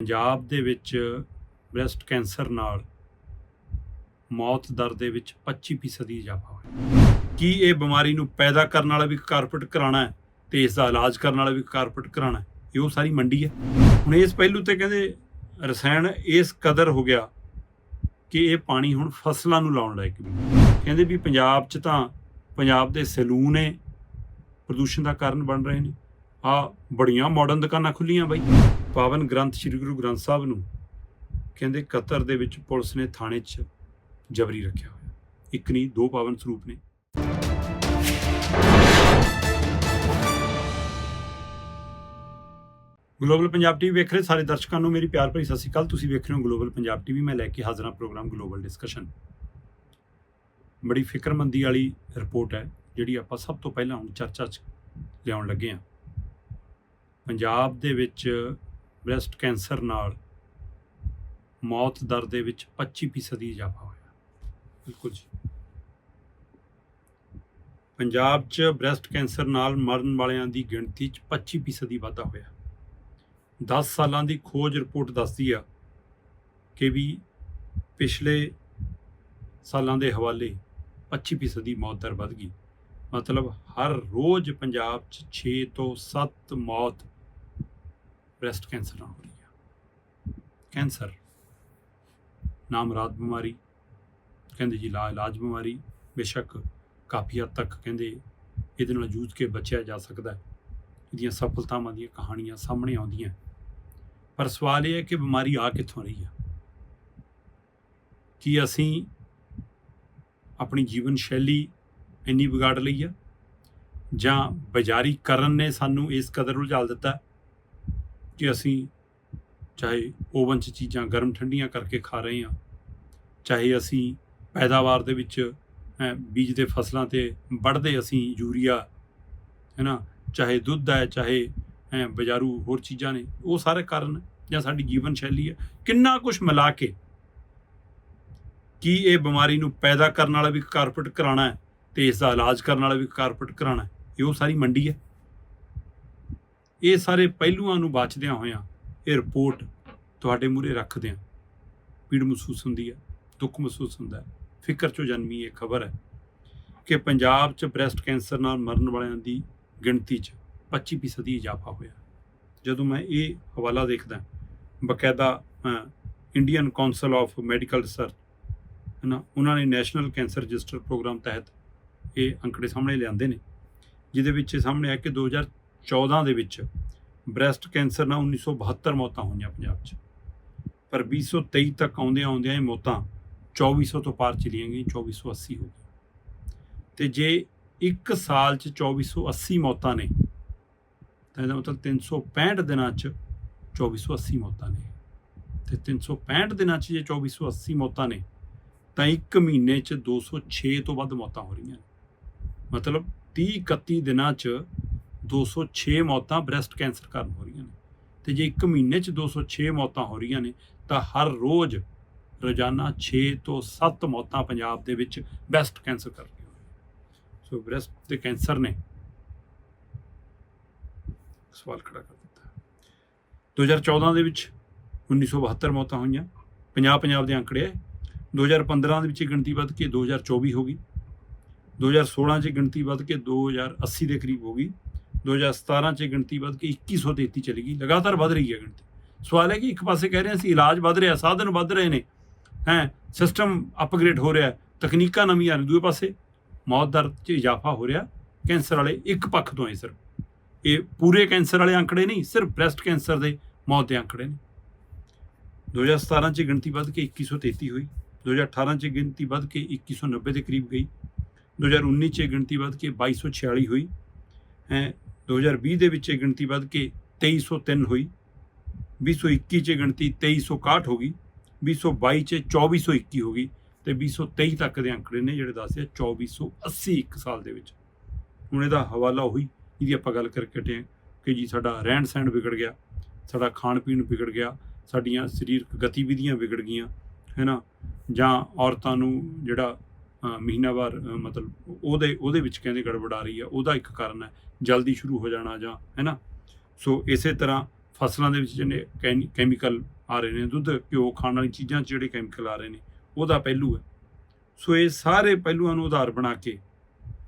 ਪੰਜਾਬ ਦੇ ਵਿੱਚ breast cancer ਨਾਲ ਮੌਤ ਦਰ ਦੇ ਵਿੱਚ 25% ਇਜ਼ਾਫਾ ਹੋਇਆ। ਕੀ ਇਹ ਬਿਮਾਰੀ ਨੂੰ ਪੈਦਾ ਕਰਨ ਵਾਲਾ ਵੀ ਕਾਰਪੋਰੇਟ ਘਰਾਣਾ ਹੈ ਤੇ ਇਸ ਦਾ ਇਲਾਜ ਕਰਨ ਵਾਲਾ ਵੀ ਕਾਰਪੋਰੇਟ ਘਰਾਣਾ ਹੈ, ਇਹ ਉਹ ਸਾਰੀ ਮੰਡੀ ਹੈ। ਹੁਣ ਇਸ ਪਹਿਲੂ ਤੇ ਕਹਿੰਦੇ ਰਸਾਇਣ ਇਸ ਕਦਰ ਹੋ ਗਿਆ ਕਿ ਇਹ ਪਾਣੀ ਹੁਣ ਫਸਲਾਂ ਨੂੰ ਲਾਉਣ ਲਾਇਕ ਵੀ ਕਹਿੰਦੇ ਵੀ ਪੰਜਾਬ 'ਚ ਤਾਂ ਪੰਜਾਬ ਦੇ ਸੈਲੂਨ ਨੇ ਪ੍ਰਦੂਸ਼ਣ ਦਾ ਕਾਰਨ ਬਣ ਰਹੇ ਨੇ। ਆ ਬੜੀਆਂ ਮਾਡਰਨ ਦੁਕਾਨਾਂ ਖੁੱਲੀਆਂ ਬਾਈ। ਪਾਵਨ ਗ੍ਰੰਥ ਸ੍ਰੀ ਗੁਰੂ ਗ੍ਰੰਥ ਸਾਹਿਬ ਨੂੰ ਕਹਿੰਦੇ ਕਤਰ ਦੇ ਵਿੱਚ ਪੁਲਿਸ ਨੇ ਥਾਣੇ 'ਚ ਜਬਰੀ ਰੱਖਿਆ ਹੋਇਆ। ਇੱਕ ਨਹੀਂ, ਦੋ ਪਾਵਨ ਸਰੂਪ ਨੇ। ਗਲੋਬਲ ਪੰਜਾਬ ਟੀਵੀ ਵੇਖ ਰਹੇ ਸਾਰੇ ਦਰਸ਼ਕਾਂ ਨੂੰ ਮੇਰੀ ਪਿਆਰ ਭਰੀ ਸਤਿ ਸ਼੍ਰੀ ਅਕਾਲ। ਤੁਸੀਂ ਵੇਖ ਰਹੇ ਹੋ ਗਲੋਬਲ ਪੰਜਾਬ ਟੀਵੀ ਮੈਂ ਲੈ ਕੇ ਹਾਜ਼ਰ ਹਾਂ ਪ੍ਰੋਗਰਾਮ ਗਲੋਬਲ ਡਿਸਕਸ਼ਨ ਬੜੀ ਫਿਕਰਮੰਦੀ ਵਾਲੀ ਰਿਪੋਰਟ ਹੈ, ਜਿਹੜੀ ਆਪਾਂ ਸਭ ਤੋਂ ਪਹਿਲਾਂ ਹੁਣ ਚਰਚਾ 'ਚ ਲਿਆਉਣ ਲੱਗੇ ਹਾਂ। ਪੰਜਾਬ ਦੇ ਵਿੱਚ ਬ੍ਰੈਸਟ ਕੈਂਸਰ ਨਾਲ ਮੌਤ ਦਰ ਦੇ ਵਿੱਚ 25% ਇਜ਼ਾਫਾ ਹੋਇਆ। ਬਿਲਕੁਲ ਜੀ। ਪੰਜਾਬ 'ਚ ਬ੍ਰੈਸਟ ਕੈਂਸਰ ਨਾਲ ਮਰਨ ਵਾਲਿਆਂ ਦੀ ਗਿਣਤੀ 'ਚ 25% ਦੀ ਵਾਧਾ ਹੋਇਆ। 10 ਸਾਲਾਂ ਦੀ ਖੋਜ ਰਿਪੋਰਟ ਦੱਸਦੀ ਆ ਕਿ ਵੀ ਪਿਛਲੇ ਸਾਲਾਂ ਦੇ ਹਵਾਲੇ 25% ਦੀ ਮੌਤ ਦਰ ਵੱਧ ਗਈ। ਮਤਲਬ ਹਰ ਰੋਜ਼ ਪੰਜਾਬ 'ਚ 6 ਤੋਂ 7 ਮੌਤ ਬ੍ਰੈਸਟ ਕੈਂਸਰ ਨਾਲ ਹੋ ਰਹੀ ਹੈ ਕੈਂਸਰ ਨਾਮਰਾਦ ਬਿਮਾਰੀ, ਕਹਿੰਦੇ ਜੀ ਲਾ, ਇਲਾਜ ਬਿਮਾਰੀ, ਬੇਸ਼ੱਕ ਕਾਫੀ ਹੱਦ ਤੱਕ ਕਹਿੰਦੇ ਇਹਦੇ ਨਾਲ ਜੂਝ ਕੇ ਬਚਿਆ ਜਾ ਸਕਦਾ ਹੈ। ਇਹਦੀਆਂ ਸਫਲਤਾਵਾਂ ਦੀਆਂ ਕਹਾਣੀਆਂ ਸਾਹਮਣੇ ਆਉਂਦੀਆਂ। ਪਰ ਸਵਾਲ ਇਹ ਹੈ ਕਿ ਬਿਮਾਰੀ ਆ ਕਿੱਥੋਂ ਰਹੀ ਆ? ਕੀ ਅਸੀਂ ਆਪਣੀ ਜੀਵਨ ਸ਼ੈਲੀ ਇੰਨੀ ਵਿਗਾੜ ਲਈ ਆ? ਜਾਂ ਬਾਜ਼ਾਰੀਕਰਨ ਨੇ ਸਾਨੂੰ ਇਸ ਕਦਰ ਉਲਝਾਲ ਦਿੱਤਾ? ਕਿ ਅਸੀਂ ਚਾਹੇ ਓਵਨ 'ਚ ਚੀਜ਼ਾਂ ਗਰਮ ਠੰਡੀਆਂ ਕਰਕੇ ਖਾ ਰਹੇ ਹਾਂ ਚਾਹੇ ਅਸੀਂ ਪੈਦਾਵਾਰ ਦੇ ਵਿੱਚ ਬੀਜ ਦੇ ਫਸਲਾਂ ਤੇ ਵੱਢਦੇ ਅਸੀਂ ਯੂਰੀਆ ਹੈ ਨਾ ਚਾਹੇ ਦੁੱਧ ਹੈ ਚਾਹੇ ਹੈਂ, ਬਾਜ਼ਾਰੂ ਹੋਰ ਚੀਜ਼ਾਂ ਨੇ ਉਹ ਸਾਰੇ ਕਾਰਨ ਜਾਂ ਸਾਡੀ ਜੀਵਨ ਸ਼ੈਲੀ ਹੈ। ਕਿੰਨਾ ਕੁਝ ਮਿਲਾ ਕੇ ਕੀ ਇਹ ਬਿਮਾਰੀ ਨੂੰ ਪੈਦਾ ਕਰਨ ਵਾਲਾ ਵੀ ਕਾਰਪੋਰੇਟ ਘਰਾਣਾ ਹੈ ਤੇ ਇਸ ਦਾ ਇਲਾਜ ਕਰਨ ਵਾਲਾ ਵੀ ਕਾਰਪੋਰੇਟ ਘਰਾਣਾ ਹੈ ਇਹ ਉਹ ਸਾਰੀ ਮੰਡੀ ਹੈ। ਇਹ ਸਾਰੇ ਪਹਿਲੂਆਂ ਨੂੰ ਬਚਦਿਆਂ ਹੋਇਆਂ ਇਹ ਰਿਪੋਰਟ ਤੁਹਾਡੇ ਮੂਹਰੇ ਰੱਖਦੇ ਹਾਂ ਪੀੜ ਮਹਿਸੂਸ ਹੁੰਦੀ ਹੈ, ਦੁੱਖ ਮਹਿਸੂਸ ਹੁੰਦਾ ਹੈ। ਫਿਕਰ ਚੋਂ ਜਨਮੀ ਇਹ ਖਬਰ ਹੈ ਕਿ ਪੰਜਾਬ 'ਚ ਬ੍ਰੈਸਟ ਕੈਂਸਰ ਨਾਲ ਮਰਨ ਵਾਲਿਆਂ ਦੀ ਗਿਣਤੀ 'ਚ 25% ਇਜ਼ਾਫਾ ਹੋਇਆ ਜਦੋਂ ਮੈਂ ਇਹ ਹਵਾਲਾ ਦੇਖਦਾ, ਬਕਾਇਦਾ Indian council of medical research ਹੈ ਨਾ, ਉਹਨਾਂ ਨੇ ਨੈਸ਼ਨਲ ਕੈਂਸਰ ਰਜਿਸਟਰ ਪ੍ਰੋਗਰਾਮ ਤਹਿਤ ਇਹ ਅੰਕੜੇ ਸਾਹਮਣੇ ਲਿਆਂਦੇ ਨੇ, ਜਿਹਦੇ ਵਿੱਚ ਇਹ ਸਾਹਮਣੇ ਆ ਕਿ 2014 ਦੇ ਵਿੱਚ ਬ੍ਰੈਸਟ ਕੈਂਸਰ ਨਾਲ 1972 ਮੌਤਾਂ ਹੋਈਆਂ ਪੰਜਾਬ 'ਚ। ਪਰ 2023 ਤੱਕ ਆਉਂਦਿਆਂ ਆਉਂਦਿਆਂ ਇਹ ਮੌਤਾਂ 2400 ਤੋਂ ਪਾਰ ਚਲੀਆਂ ਗਈਆਂ 2480 ਹੋ ਗਈ ਤੇ ਜੇ ਇੱਕ ਸਾਲ 'ਚ 2480 ਮੌਤਾਂ ਨੇ, ਤਾਂ ਇਹਦਾ ਮਤਲਬ 365 ਦਿਨਾਂ 'ਚ 2480 ਮੌਤਾਂ ਨੇ। ਤੇ 365 ਦਿਨਾਂ 'ਚ ਜੇ 2480 ਮੌਤਾਂ ਨੇ, ਤਾਂ ਇੱਕ ਮਹੀਨੇ 'ਚ 206 ਤੋਂ ਵੱਧ ਮੌਤਾਂ ਹੋ ਰਹੀਆਂ ਮਤਲਬ 30 31 ਦਿਨਾਂ 'ਚ 206 ਮੌਤਾਂ ਬ੍ਰੈਸਟ ਕੈਂਸਰ ਕਾਰਨ ਹੋ ਰਹੀਆਂ ਨੇ। ਤੇ ਜੇ ਇੱਕ ਮਹੀਨੇ 'ਚ 206 ਮੌਤਾਂ ਹੋ ਰਹੀਆਂ ਨੇ, ਤਾਂ ਹਰ ਰੋਜ਼ ਰੋਜ਼ਾਨਾ 6 ਤੋਂ 7 ਮੌਤਾਂ ਪੰਜਾਬ ਦੇ ਵਿੱਚ ਬ੍ਰੈਸਟ ਕੈਂਸਰ ਕਰ ਰਹੀਆਂ ਹੋਈਆਂ ਸੋ ਬ੍ਰੈਸਟ ਦੇ ਕੈਂਸਰ ਨੇ ਸਵਾਲ ਖੜਾ ਕਰ ਦਿੱਤਾ। 2014 ਦੇ ਵਿੱਚ 1972 ਮੌਤਾਂ ਹੋਈਆਂ 50 ਪੰਜਾਬ ਦੇ ਅੰਕੜੇ ਹੈ 2015 ਦੇ ਵਿੱਚ ਗਿਣਤੀ ਵੱਧ ਕੇ 2024 ਹੋ ਗਈ। 2016 ਚ ਗਿਣਤੀ ਵੱਧ ਕੇ 2080 ਦੇ ਕਰੀਬ ਹੋ ਗਈ। 2017 ਚ ਗਿਣਤੀ ਵੱਧ ਕੇ 2133 ਚਲੀ ਗਈ, ਲਗਾਤਾਰ ਵੱਧ ਰਹੀ ਹੈ ਗਿਣਤੀ। ਸਵਾਲ ਹੈ ਕਿ ਇੱਕ ਪਾਸੇ ਕਹਿ ਰਹੇ ਅਸੀਂ ਇਲਾਜ ਵੱਧ ਰਿਹਾ, ਸਾਧਨ ਵੱਧ ਰਹੇ ਨੇ, ਹੈ ਸਿਸਟਮ ਅਪਗ੍ਰੇਡ ਹੋ ਰਿਹਾ, ਤਕਨੀਕਾਂ ਨਵੀਆਂ ਨੇ, ਦੂਏ ਪਾਸੇ ਮੌਤ ਦਰ 'ਚ ਇਜ਼ਾਫਾ ਹੋ ਰਿਹਾ, ਕੈਂਸਰ ਵਾਲੇ ਇੱਕ ਪੱਖ ਤੋਂ ਹੈ ਸਿਰਫ। ਇਹ ਪੂਰੇ ਕੈਂਸਰ ਵਾਲੇ ਅੰਕੜੇ ਨਹੀਂ, ਸਿਰਫ ਬ੍ਰੈਸਟ ਕੈਂਸਰ ਦੇ ਮੌਤ ਦੇ ਅੰਕੜੇ ਨੇ। 2017 ਚ ਗਿਣਤੀ ਵੱਧ ਕੇ 2133 ਹੋਈ 2018 ਚ ਗਿਣਤੀ ਵੱਧ ਕੇ 2190 ਦੇ ਕਰੀਬ ਗਈ 2019 ਚ ਗਿਣਤੀ ਵੱਧ ਕੇ 2246 ਹੋਈ, ਹੈ 2020 ਦੇ ਵਿੱਚ ਇਹ ਗਿਣਤੀ ਵੱਧ ਕੇ 2303 ਹੋਈ। 2021 ਚ ਇਹ ਗਿਣਤੀ 2361 ਹੋ ਗਈ। 2022 ਚ 2421 ਹੋ ਗਈ ਤੇ 2023 ਤੱਕ ਦੇ ਅੰਕੜੇ ਨੇ ਜਿਹੜੇ ਦੱਸਦੇ ਆ 2480 ਇੱਕ ਸਾਲ ਦੇ ਵਿੱਚ। ਹੁਣ ਇਹਦਾ ਹਵਾਲਾ ਉਹੀ ਜਿਹਦੀ ਆਪਾਂ ਗੱਲ ਕਰਕੇ ਹਟੇ ਕਿ ਜੀ ਸਾਡਾ ਰਹਿਣ ਸਹਿਣ ਵਿਗੜ ਗਿਆ, ਸਾਡਾ ਖਾਣ ਪੀਣ ਵਿਗੜ ਗਿਆ, ਸਾਡੀਆਂ ਸਰੀਰਕ ਗਤੀਵਿਧੀਆਂ ਵਿਗੜ ਗਈਆਂ, ਹੈ ਨਾ? ਜਾਂ ਔਰਤਾਂ ਨੂੰ ਜਿਹੜਾ ਮਹੀਨਾਵਾਰ ਮਤਲਬ ਉਹਦੇ ਉਹਦੇ ਵਿੱਚ ਕਹਿੰਦੇ ਗੜਬੜ ਆ ਰਹੀ ਹੈ ਉਹਦਾ ਇੱਕ ਕਾਰਨ ਹੈ, ਜਲਦੀ ਸ਼ੁਰੂ ਹੋ ਜਾਣਾ ਜਾਂ, ਹੈ ਨਾ? ਸੋ ਇਸੇ ਤਰ੍ਹਾਂ ਫਸਲਾਂ ਦੇ ਵਿੱਚ ਜਿਹਨੇ ਕੈਮੀਕਲ ਆ ਰਹੇ ਨੇ, ਦੁੱਧ, ਘਿਓ, ਖਾਣ ਵਾਲੀ ਚੀਜ਼ਾਂ 'ਚ ਜਿਹੜੇ ਕੈਮੀਕਲ ਆ ਰਹੇ ਨੇ, ਉਹਦਾ ਪਹਿਲੂ ਹੈ। ਸੋ ਇਹ ਸਾਰੇ ਪਹਿਲੂਆਂ ਨੂੰ ਆਧਾਰ ਬਣਾ ਕੇ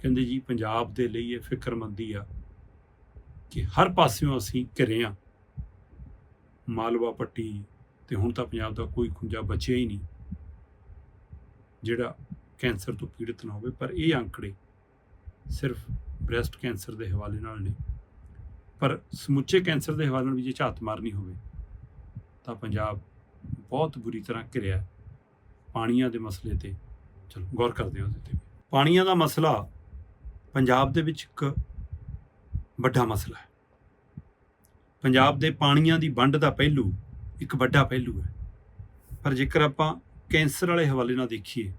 ਕਹਿੰਦੇ ਜੀ ਪੰਜਾਬ ਦੇ ਲਈ ਇਹ ਫਿਕਰਮੰਦੀ ਆ ਕਿ ਹਰ ਪਾਸਿਓਂ ਅਸੀਂ ਘਿਰੇ ਆ। ਮਾਲਵਾ ਪੱਟੀ ਤੇ ਹੁਣ ਤਾਂ ਪੰਜਾਬ ਦਾ ਕੋਈ ਖੁੰਝਾ ਬਚਿਆ ਹੀ ਨਹੀਂ। ਜਿਹੜਾ ਕੈਂਸਰ ਤੋਂ ਪੀੜਤ ਨਾ ਹੋਵੇ, ਪਰ ਇਹ ਅੰਕੜੇ ਸਿਰਫ ਬ੍ਰੈਸਟ ਕੈਂਸਰ ਦੇ ਹਵਾਲੇ ਨਾਲ ਨੇ। ਪਰ ਸਮੁੱਚੇ ਕੈਂਸਰ ਦੇ ਹਵਾਲੇ ਨਾਲ ਵੀ ਜੇ ਝਾਤ ਮਾਰਨੀ ਹੋਵੇ, ਤਾਂ ਪੰਜਾਬ ਬਹੁਤ ਬੁਰੀ ਤਰ੍ਹਾਂ ਘਿਰਿਆ ਪਾਣੀਆਂ ਦੇ ਮਸਲੇ ਤੇ ਚਲੋ ਗੌਰ ਕਰਦੇ ਹਾਂ ਉਹਦੇ ਤੇ ਪਾਣੀਆਂ ਦਾ ਮਸਲਾ ਪੰਜਾਬ ਦੇ ਵਿੱਚ ਇੱਕ ਵੱਡਾ ਮਸਲਾ ਹੈ। ਪੰਜਾਬ ਦੇ ਪਾਣੀਆਂ ਦੀ ਵੰਡ ਦਾ ਪਹਿਲੂ ਇੱਕ ਵੱਡਾ ਪਹਿਲੂ ਹੈ। ਪਰ ਜੇਕਰ ਆਪਾਂ ਕੈਂਸਰ ਵਾਲੇ ਹਵਾਲੇ ਨਾਲ ਦੇਖੀਏ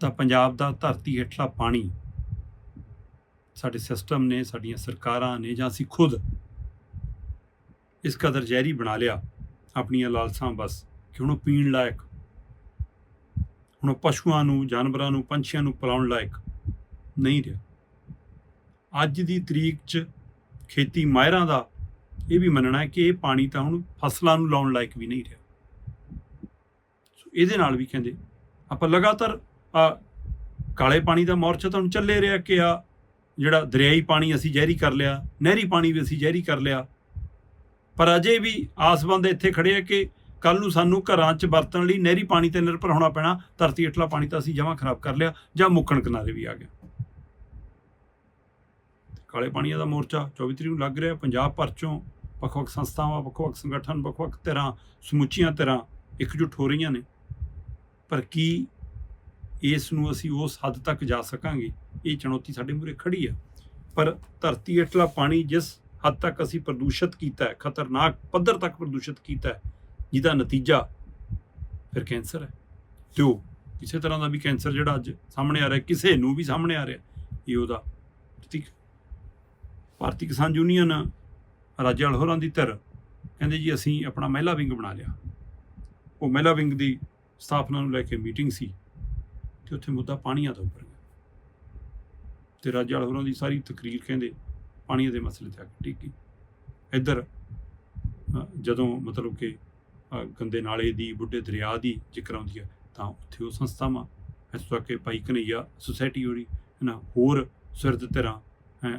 ਤਾਂ ਪੰਜਾਬ ਦਾ ਧਰਤੀ ਹੇਠਲਾ ਪਾਣੀ ਸਾਡੇ ਸਿਸਟਮ ਨੇ, ਸਾਡੀਆਂ ਸਰਕਾਰਾਂ ਨੇ ਜਾਂ ਅਸੀਂ ਖੁਦ ਇਸ ਕਦਰ ਜ਼ਹਿਰੀ ਬਣਾ ਲਿਆ, ਆਪਣੀਆਂ ਲਾਲਸਾਂ ਬਸ, ਕਿ ਹੁਣ ਉਹ ਪੀਣ ਲਾਇਕ, ਹੁਣ ਉਹ ਪਸ਼ੂਆਂ ਨੂੰ, ਜਾਨਵਰਾਂ ਨੂੰ, ਪੰਛੀਆਂ ਨੂੰ ਪਿਲਾਉਣ ਲਾਇਕ ਨਹੀਂ ਰਿਹਾ। ਅੱਜ ਦੀ ਤਰੀਕ 'ਚ ਖੇਤੀ ਮਾਹਿਰਾਂ ਦਾ ਇਹ ਵੀ ਮੰਨਣਾ ਹੈ ਕਿ ਇਹ ਪਾਣੀ ਤਾਂ ਹੁਣ ਫਸਲਾਂ ਨੂੰ ਲਾਉਣ ਲਾਇਕ ਵੀ ਨਹੀਂ ਰਿਹਾ। ਸੋ ਇਹਦੇ ਨਾਲ ਵੀ ਕਹਿੰਦੇ, ਆਪਾਂ ਲਗਾਤਾਰ ਆ ਕਾਲੇ ਪਾਣੀ ਦਾ ਮੋਰਚਾ ਤੁਹਾਨੂੰ ਚੱਲੇ ਰਿਹਾ ਕਿ ਆ ਜਿਹੜਾ ਦਰਿਆਈ ਪਾਣੀ ਅਸੀਂ ਜ਼ਹਿਰੀ ਕਰ ਲਿਆ, ਨਹਿਰੀ ਪਾਣੀ ਵੀ ਅਸੀਂ ਜ਼ਹਿਰੀ ਕਰ ਲਿਆ। ਪਰ ਅਜੇ ਵੀ ਆਸਬੰਦ ਇੱਥੇ ਖੜੇ ਆ ਕਿ ਕੱਲ ਨੂੰ ਸਾਨੂੰ ਘਰਾਂ 'ਚ ਵਰਤਣ ਲਈ ਨਹਿਰੀ ਪਾਣੀ ਤੇ ਨਿਰਭਰ ਹੋਣਾ ਪੈਣਾ, ਧਰਤੀ ਹੇਠਲਾ ਪਾਣੀ ਤਾਂ ਅਸੀਂ ਜਮਾਂ ਖਰਾਬ ਕਰ ਲਿਆ, ਜਾਂ ਮੁੱਕਣ ਕਿਨਾਰੇ ਵੀ ਆ ਗਿਆ ਕਾਲੇ ਪਾਣੀਆਂ ਦਾ ਮੋਰਚਾ 24 ਤਰੀਕ ਨੂੰ ਲੱਗ ਰਿਹਾ, ਪੰਜਾਬ ਭਰ ਚੋਂ ਵੱਖ-ਵੱਖ ਸੰਸਥਾਵਾਂ, ਵੱਖ-ਵੱਖ ਸੰਗਠਨ, ਵੱਖ-ਵੱਖ ਧਿਰਾਂ, ਸਮੁੱਚੀਆਂ ਧਿਰਾਂ ਇਕਜੁੱਟ ਹੋ ਰਹੀਆਂ ਨੇ। ਪਰ ਕੀ ਇਸ ਨੂੰ ਅਸੀਂ ਉਸ ਹੱਦ ਤੱਕ ਜਾ ਸਕਾਂਗੇ। ਇਹ ਚੁਣੌਤੀ ਸਾਡੇ ਮੂਹਰੇ ਖੜੀ ਹੈ ਪਰ ਧਰਤੀ ਹੇਠਲਾ ਪਾਣੀ ਜਿਸ ਹੱਦ ਤੱਕ ਅਸੀਂ ਪ੍ਰਦੂਸ਼ਿਤ ਕੀਤਾ ਹੈ, ਖਤਰਨਾਕ ਪੱਧਰ ਤੱਕ ਪ੍ਰਦੂਸ਼ਿਤ ਕੀਤਾ ਹੈ, ਜਿਹਦਾ ਨਤੀਜਾ ਫਿਰ ਕੈਂਸਰ ਹੈ। ਤੇ ਉਹ ਕਿਸੇ ਤਰ੍ਹਾਂ ਦਾ ਵੀ ਕੈਂਸਰ ਜਿਹੜਾ ਅੱਜ ਸਾਹਮਣੇ ਆ ਰਿਹਾ, ਕਿਸੇ ਨੂੰ ਵੀ ਸਾਹਮਣੇ ਆ ਰਿਹਾ, ਇਹ ਉਹਦਾ ਪ੍ਰਤੀਕ ਭਾਰਤੀ ਕਿਸਾਨ ਯੂਨੀਅਨ ਰਾਜੇਵਾਲ ਹੋਰਾਂ ਦੀ ਧਿਰ ਕਹਿੰਦੇ ਜੀ, ਅਸੀਂ ਆਪਣਾ ਮਹਿਲਾ ਵਿੰਗ ਬਣਾ ਲਿਆ। ਉਹ ਮਹਿਲਾ ਵਿੰਗ ਦੀ ਸਥਾਪਨਾ ਨੂੰ ਲੈ ਕੇ ਮੀਟਿੰਗ ਸੀ। ਤੇ ਉੱਥੇ ਮੁੱਦਾ ਪਾਣੀਆਂ ਦਾ ਉੱਪਰ ਗਿਆ। ਤੇ ਰਾਜੇਵਾਲ ਹੋਰਾਂ ਦੀ ਸਾਰੀ ਤਕਰੀਰ ਕਹਿੰਦੇ ਪਾਣੀਆਂ ਦੇ ਮਸਲੇ ਤੇ ਆ ਕੇ ਟਿਕੀ ਇੱਧਰ ਜਦੋਂ ਮਤਲਬ ਕਿ ਗੰਦੇ ਨਾਲੇ ਦੀ ਬੁੱਢੇ ਦਰਿਆ ਦੀ ਜ਼ਿਕਰ ਆਉਂਦੀ ਹੈ ਤਾਂ ਉੱਥੇ ਉਹ ਸੰਸਥਾਵਾਂ ਇਸ ਤੱਕ ਕਿ ਭਾਈ ਕਨਈਆ ਸੁਸਾਇਟੀ ਹੋਰੀ ਹੈ ਨਾ ਹੋਰ ਸਿਰਦ ਤਰ੍ਹਾਂ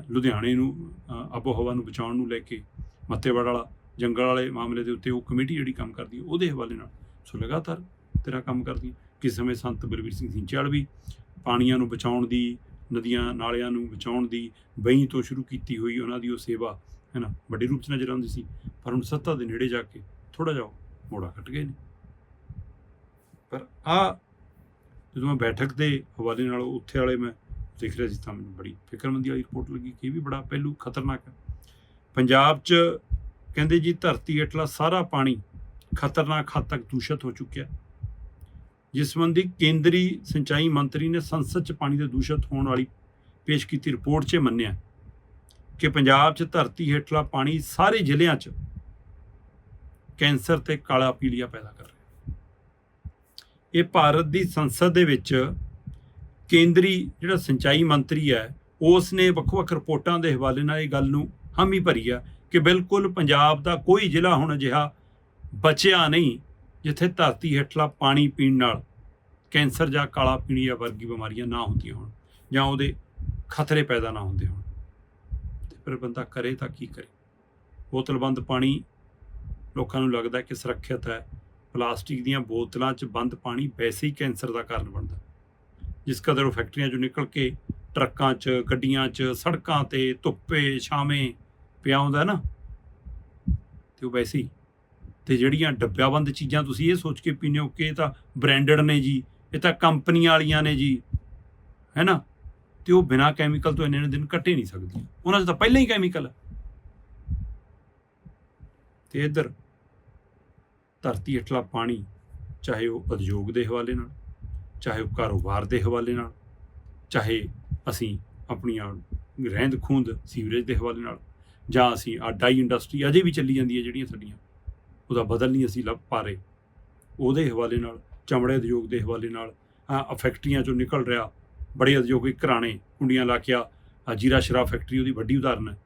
ਲੁਧਿਆਣੇ ਨੂੰ ਅ, ਆਬੋ ਹਵਾ ਨੂੰ ਬਚਾਉਣ ਨੂੰ ਲੈ ਕੇ ਮੱਤੇਵੜ ਵਾਲਾ ਜੰਗਲ ਵਾਲੇ ਮਾਮਲੇ ਦੇ ਉੱਤੇ ਉਹ ਕਮੇਟੀ ਜਿਹੜੀ ਕੰਮ ਕਰਦੀ ਹੈ ਉਹਦੇ ਹਵਾਲੇ ਨਾਲ। ਸੋ ਲਗਾਤਾਰ ਤੇਰਾ ਕੰਮ ਕਰਦੀ ਕਿਸ ਸਮੇਂ ਸੰਤ ਬਲਵੀਰ ਸਿੰਘ ਸਿੰਚਾਲ ਵੀ ਪਾਣੀਆਂ ਨੂੰ ਬਚਾਉਣ ਦੀ, ਨਦੀਆਂ ਨਾਲਿਆਂ ਨੂੰ ਬਚਾਉਣ ਦੀ, ਬਈ ਤੋਂ ਸ਼ੁਰੂ ਕੀਤੀ ਹੋਈ ਉਹਨਾਂ ਦੀ ਉਹ ਸੇਵਾ ਹੈ ਨਾ ਵੱਡੇ ਰੂਪ 'ਚ ਨਜ਼ਰ ਆਉਂਦੀ ਸੀ। ਪਰ ਹੁਣ ਸੱਤਾ ਦੇ ਨੇੜੇ ਜਾ ਕੇ ਥੋੜਾ ਜਿਹਾ ਉਹ ਮੋੜਾ ਕੱਟ ਗਏ ਨੇ। ਪਰ ਆ ਜਦੋਂ ਮੈਂ ਬੈਠਕ ਦੇ ਹਵਾਲੇ ਨਾਲ ਉੱਥੇ ਵਾਲੇ ਮੈਂ ਦੇਖ ਰਿਹਾ ਸੀ ਤਾਂ ਮੈਨੂੰ ਬੜੀ ਫਿਕਰਮੰਦੀ ਵਾਲੀ ਰਿਪੋਰਟ ਲੱਗੀ ਕਿ ਇਹ ਵੀ ਬੜਾ ਪਹਿਲੂ ਖਤਰਨਾਕ ਹੈ। ਪੰਜਾਬ 'ਚ ਕਹਿੰਦੇ ਜੀ ਧਰਤੀ ਹੇਠਲਾ ਸਾਰਾ ਪਾਣੀ ਖਤਰਨਾਕ ਹੱਦ ਤੱਕ ਦੂਸ਼ਿਤ ਹੋ ਚੁੱਕਿਆ। ਜਿਸ ਸੰਬੰਧੀ ਕੇਂਦਰੀ ਸਿੰਚਾਈ ਮੰਤਰੀ ਨੇ ਸੰਸਦ 'ਚ ਪਾਣੀ ਦੇ ਦੂਸ਼ਿਤ ਹੋਣ ਵਾਲੀ ਪੇਸ਼ ਕੀਤੀ ਰਿਪੋਰਟ 'ਚ ਮੰਨਿਆ ਕਿ ਪੰਜਾਬ 'ਚ ਧਰਤੀ ਹੇਠਲਾ ਪਾਣੀ ਸਾਰੇ ਜ਼ਿਲ੍ਹਿਆਂ 'ਚ ਕੈਂਸਰ ਤੇ ਕਾਲਾ ਪੀਲੀਆ ਪੈਦਾ ਕਰ ਰਿਹਾ ਇਹ ਭਾਰਤ ਦੀ ਸੰਸਦ ਦੇ ਵਿੱਚ ਕੇਂਦਰੀ ਜਿਹੜਾ ਸਿੰਚਾਈ ਮੰਤਰੀ ਹੈ ਉਸ ਨੇ ਵੱਖ-ਵੱਖ ਰਿਪੋਰਟਾਂ ਦੇ ਹਵਾਲੇ ਨਾਲ ਇਹ ਗੱਲ ਨੂੰ ਹਾਮੀ ਭਰੀ ਆ ਕਿ ਬਿਲਕੁਲ ਪੰਜਾਬ ਦਾ ਕੋਈ ਜ਼ਿਲ੍ਹਾ ਹੁਣ ਅਜਿਹਾ ਬਚਿਆ ਨਹੀਂ ਜਿੱਥੇ ਧਰਤੀ ਹੇਠਲਾ ਪਾਣੀ ਪੀਣ ਨਾਲ ਕੈਂਸਰ ਜਾਂ ਕਾਲਾ ਪੀਲੀਆ ਵਰਗੀ ਬਿਮਾਰੀਆਂ ਨਾ ਹੁੰਦੀਆਂ ਹੋਣ ਜਾਂ ਉਹਦੇ ਖਤਰੇ ਪੈਦਾ ਨਾ ਹੁੰਦੇ ਹੋਣ। ਤੇ ਫਿਰ ਬੰਦਾ ਕਰੇ ਤਾਂ ਕੀ ਕਰੇ? ਬੋਤਲਬੰਦ ਪਾਣੀ ਲੋਕਾਂ ਨੂੰ ਲੱਗਦਾ ਕਿ ਸੁਰੱਖਿਅਤ ਹੈ। ਪਲਾਸਟਿਕ ਦੀਆਂ ਬੋਤਲਾਂ 'ਚ ਬੰਦ ਪਾਣੀ ਵੈਸੇ ਹੀ ਕੈਂਸਰ ਦਾ ਕਾਰਨ ਬਣਦਾ। ਜਿਸ ਕਦਰ ਉਹ ਫੈਕਟਰੀਆਂ 'ਚੋਂ ਨਿਕਲ ਕੇ ਟਰੱਕਾਂ 'ਚ, ਗੱਡੀਆਂ 'ਚ, ਸੜਕਾਂ ਤੇ ਧੁੱਪੇ, ਛਾਵੇਂ ਪਿਆ ਹੁੰਦਾ ਨਾ, ਤੇ ਉਹ ਵੈਸੇ ਹੀ ਤੇ ਜਿਹੜੀਆਂ ਡੱਬਿਆਬੰਦ ਚੀਜ਼ਾਂ ਤੁਸੀਂ ਇਹ ਸੋਚ ਕੇ ਪੀਂਦੇ ਹੋ ਕਿ ਇਹ ਤਾਂ ਬ੍ਰਾਂਡਡ ਨੇ ਜੀ, ਇਹ ਤਾਂ ਕੰਪਨੀਆਂ ਵਾਲੀਆਂ ਨੇ ਜੀ, ਹੈ ਨਾ? ਤੇ ਉਹ ਬਿਨਾ ਕੈਮੀਕਲ ਤੋਂ ਇੰਨੇ ਇੰਨੇ ਦਿਨ ਕੱਟੇ ਨਹੀਂ ਸਕਦੀਆਂ। ਉਹਨਾਂ 'ਚ ਤਾਂ ਪਹਿਲਾਂ ਹੀ ਕੈਮੀਕਲ ਹੈ ਤੇ ਇੱਧਰ ਧਰਤੀ ਹੇਠਲਾ ਪਾਣੀ, ਚਾਹੇ ਉਹ ਉਦਯੋਗ ਦੇ ਹਵਾਲੇ ਨਾਲ, ਚਾਹੇ ਉਹ ਕਾਰੋਬਾਰ ਦੇ ਹਵਾਲੇ ਨਾਲ, ਚਾਹੇ ਅਸੀਂ ਆਪਣੀਆਂ ਰਹਿੰਦ ਖੂੰਦ ਸੀਵਰੇਜ ਦੇ ਹਵਾਲੇ ਨਾਲ, ਜਾਂ ਅਸੀਂ ਆ ਡਾਈ ਇੰਡਸਟਰੀ ਅਜੇ ਵੀ ਚੱਲੀ ਜਾਂਦੀ ਹੈ ਜਿਹੜੀਆਂ ਸਾਡੀਆਂ ਉਹਦਾ ਬਦਲ ਨਹੀਂ ਅਸੀਂ ਲੱਭ ਪਾ ਰਹੇ। ਉਹਦੇ ਹਵਾਲੇ ਨਾਲ, ਚਮੜੇ ਉਦਯੋਗ ਦੇ ਹਵਾਲੇ ਨਾਲ ਫੈਕਟਰੀਆਂ ਚੋਂ ਨਿਕਲ ਰਿਹਾ, ਬੜੇ ਉਦਯੋਗਿਕ ਘਰਾਣੇ ਕੁੰਡੀਆਂ ਲਾ ਕੇ ਆ ਜੀਰਾ ਸ਼ਰਾਬ ਫੈਕਟਰੀ ਉਹਦੀ ਵੱਡੀ ਉਦਾਹਰਨ ਹੈ।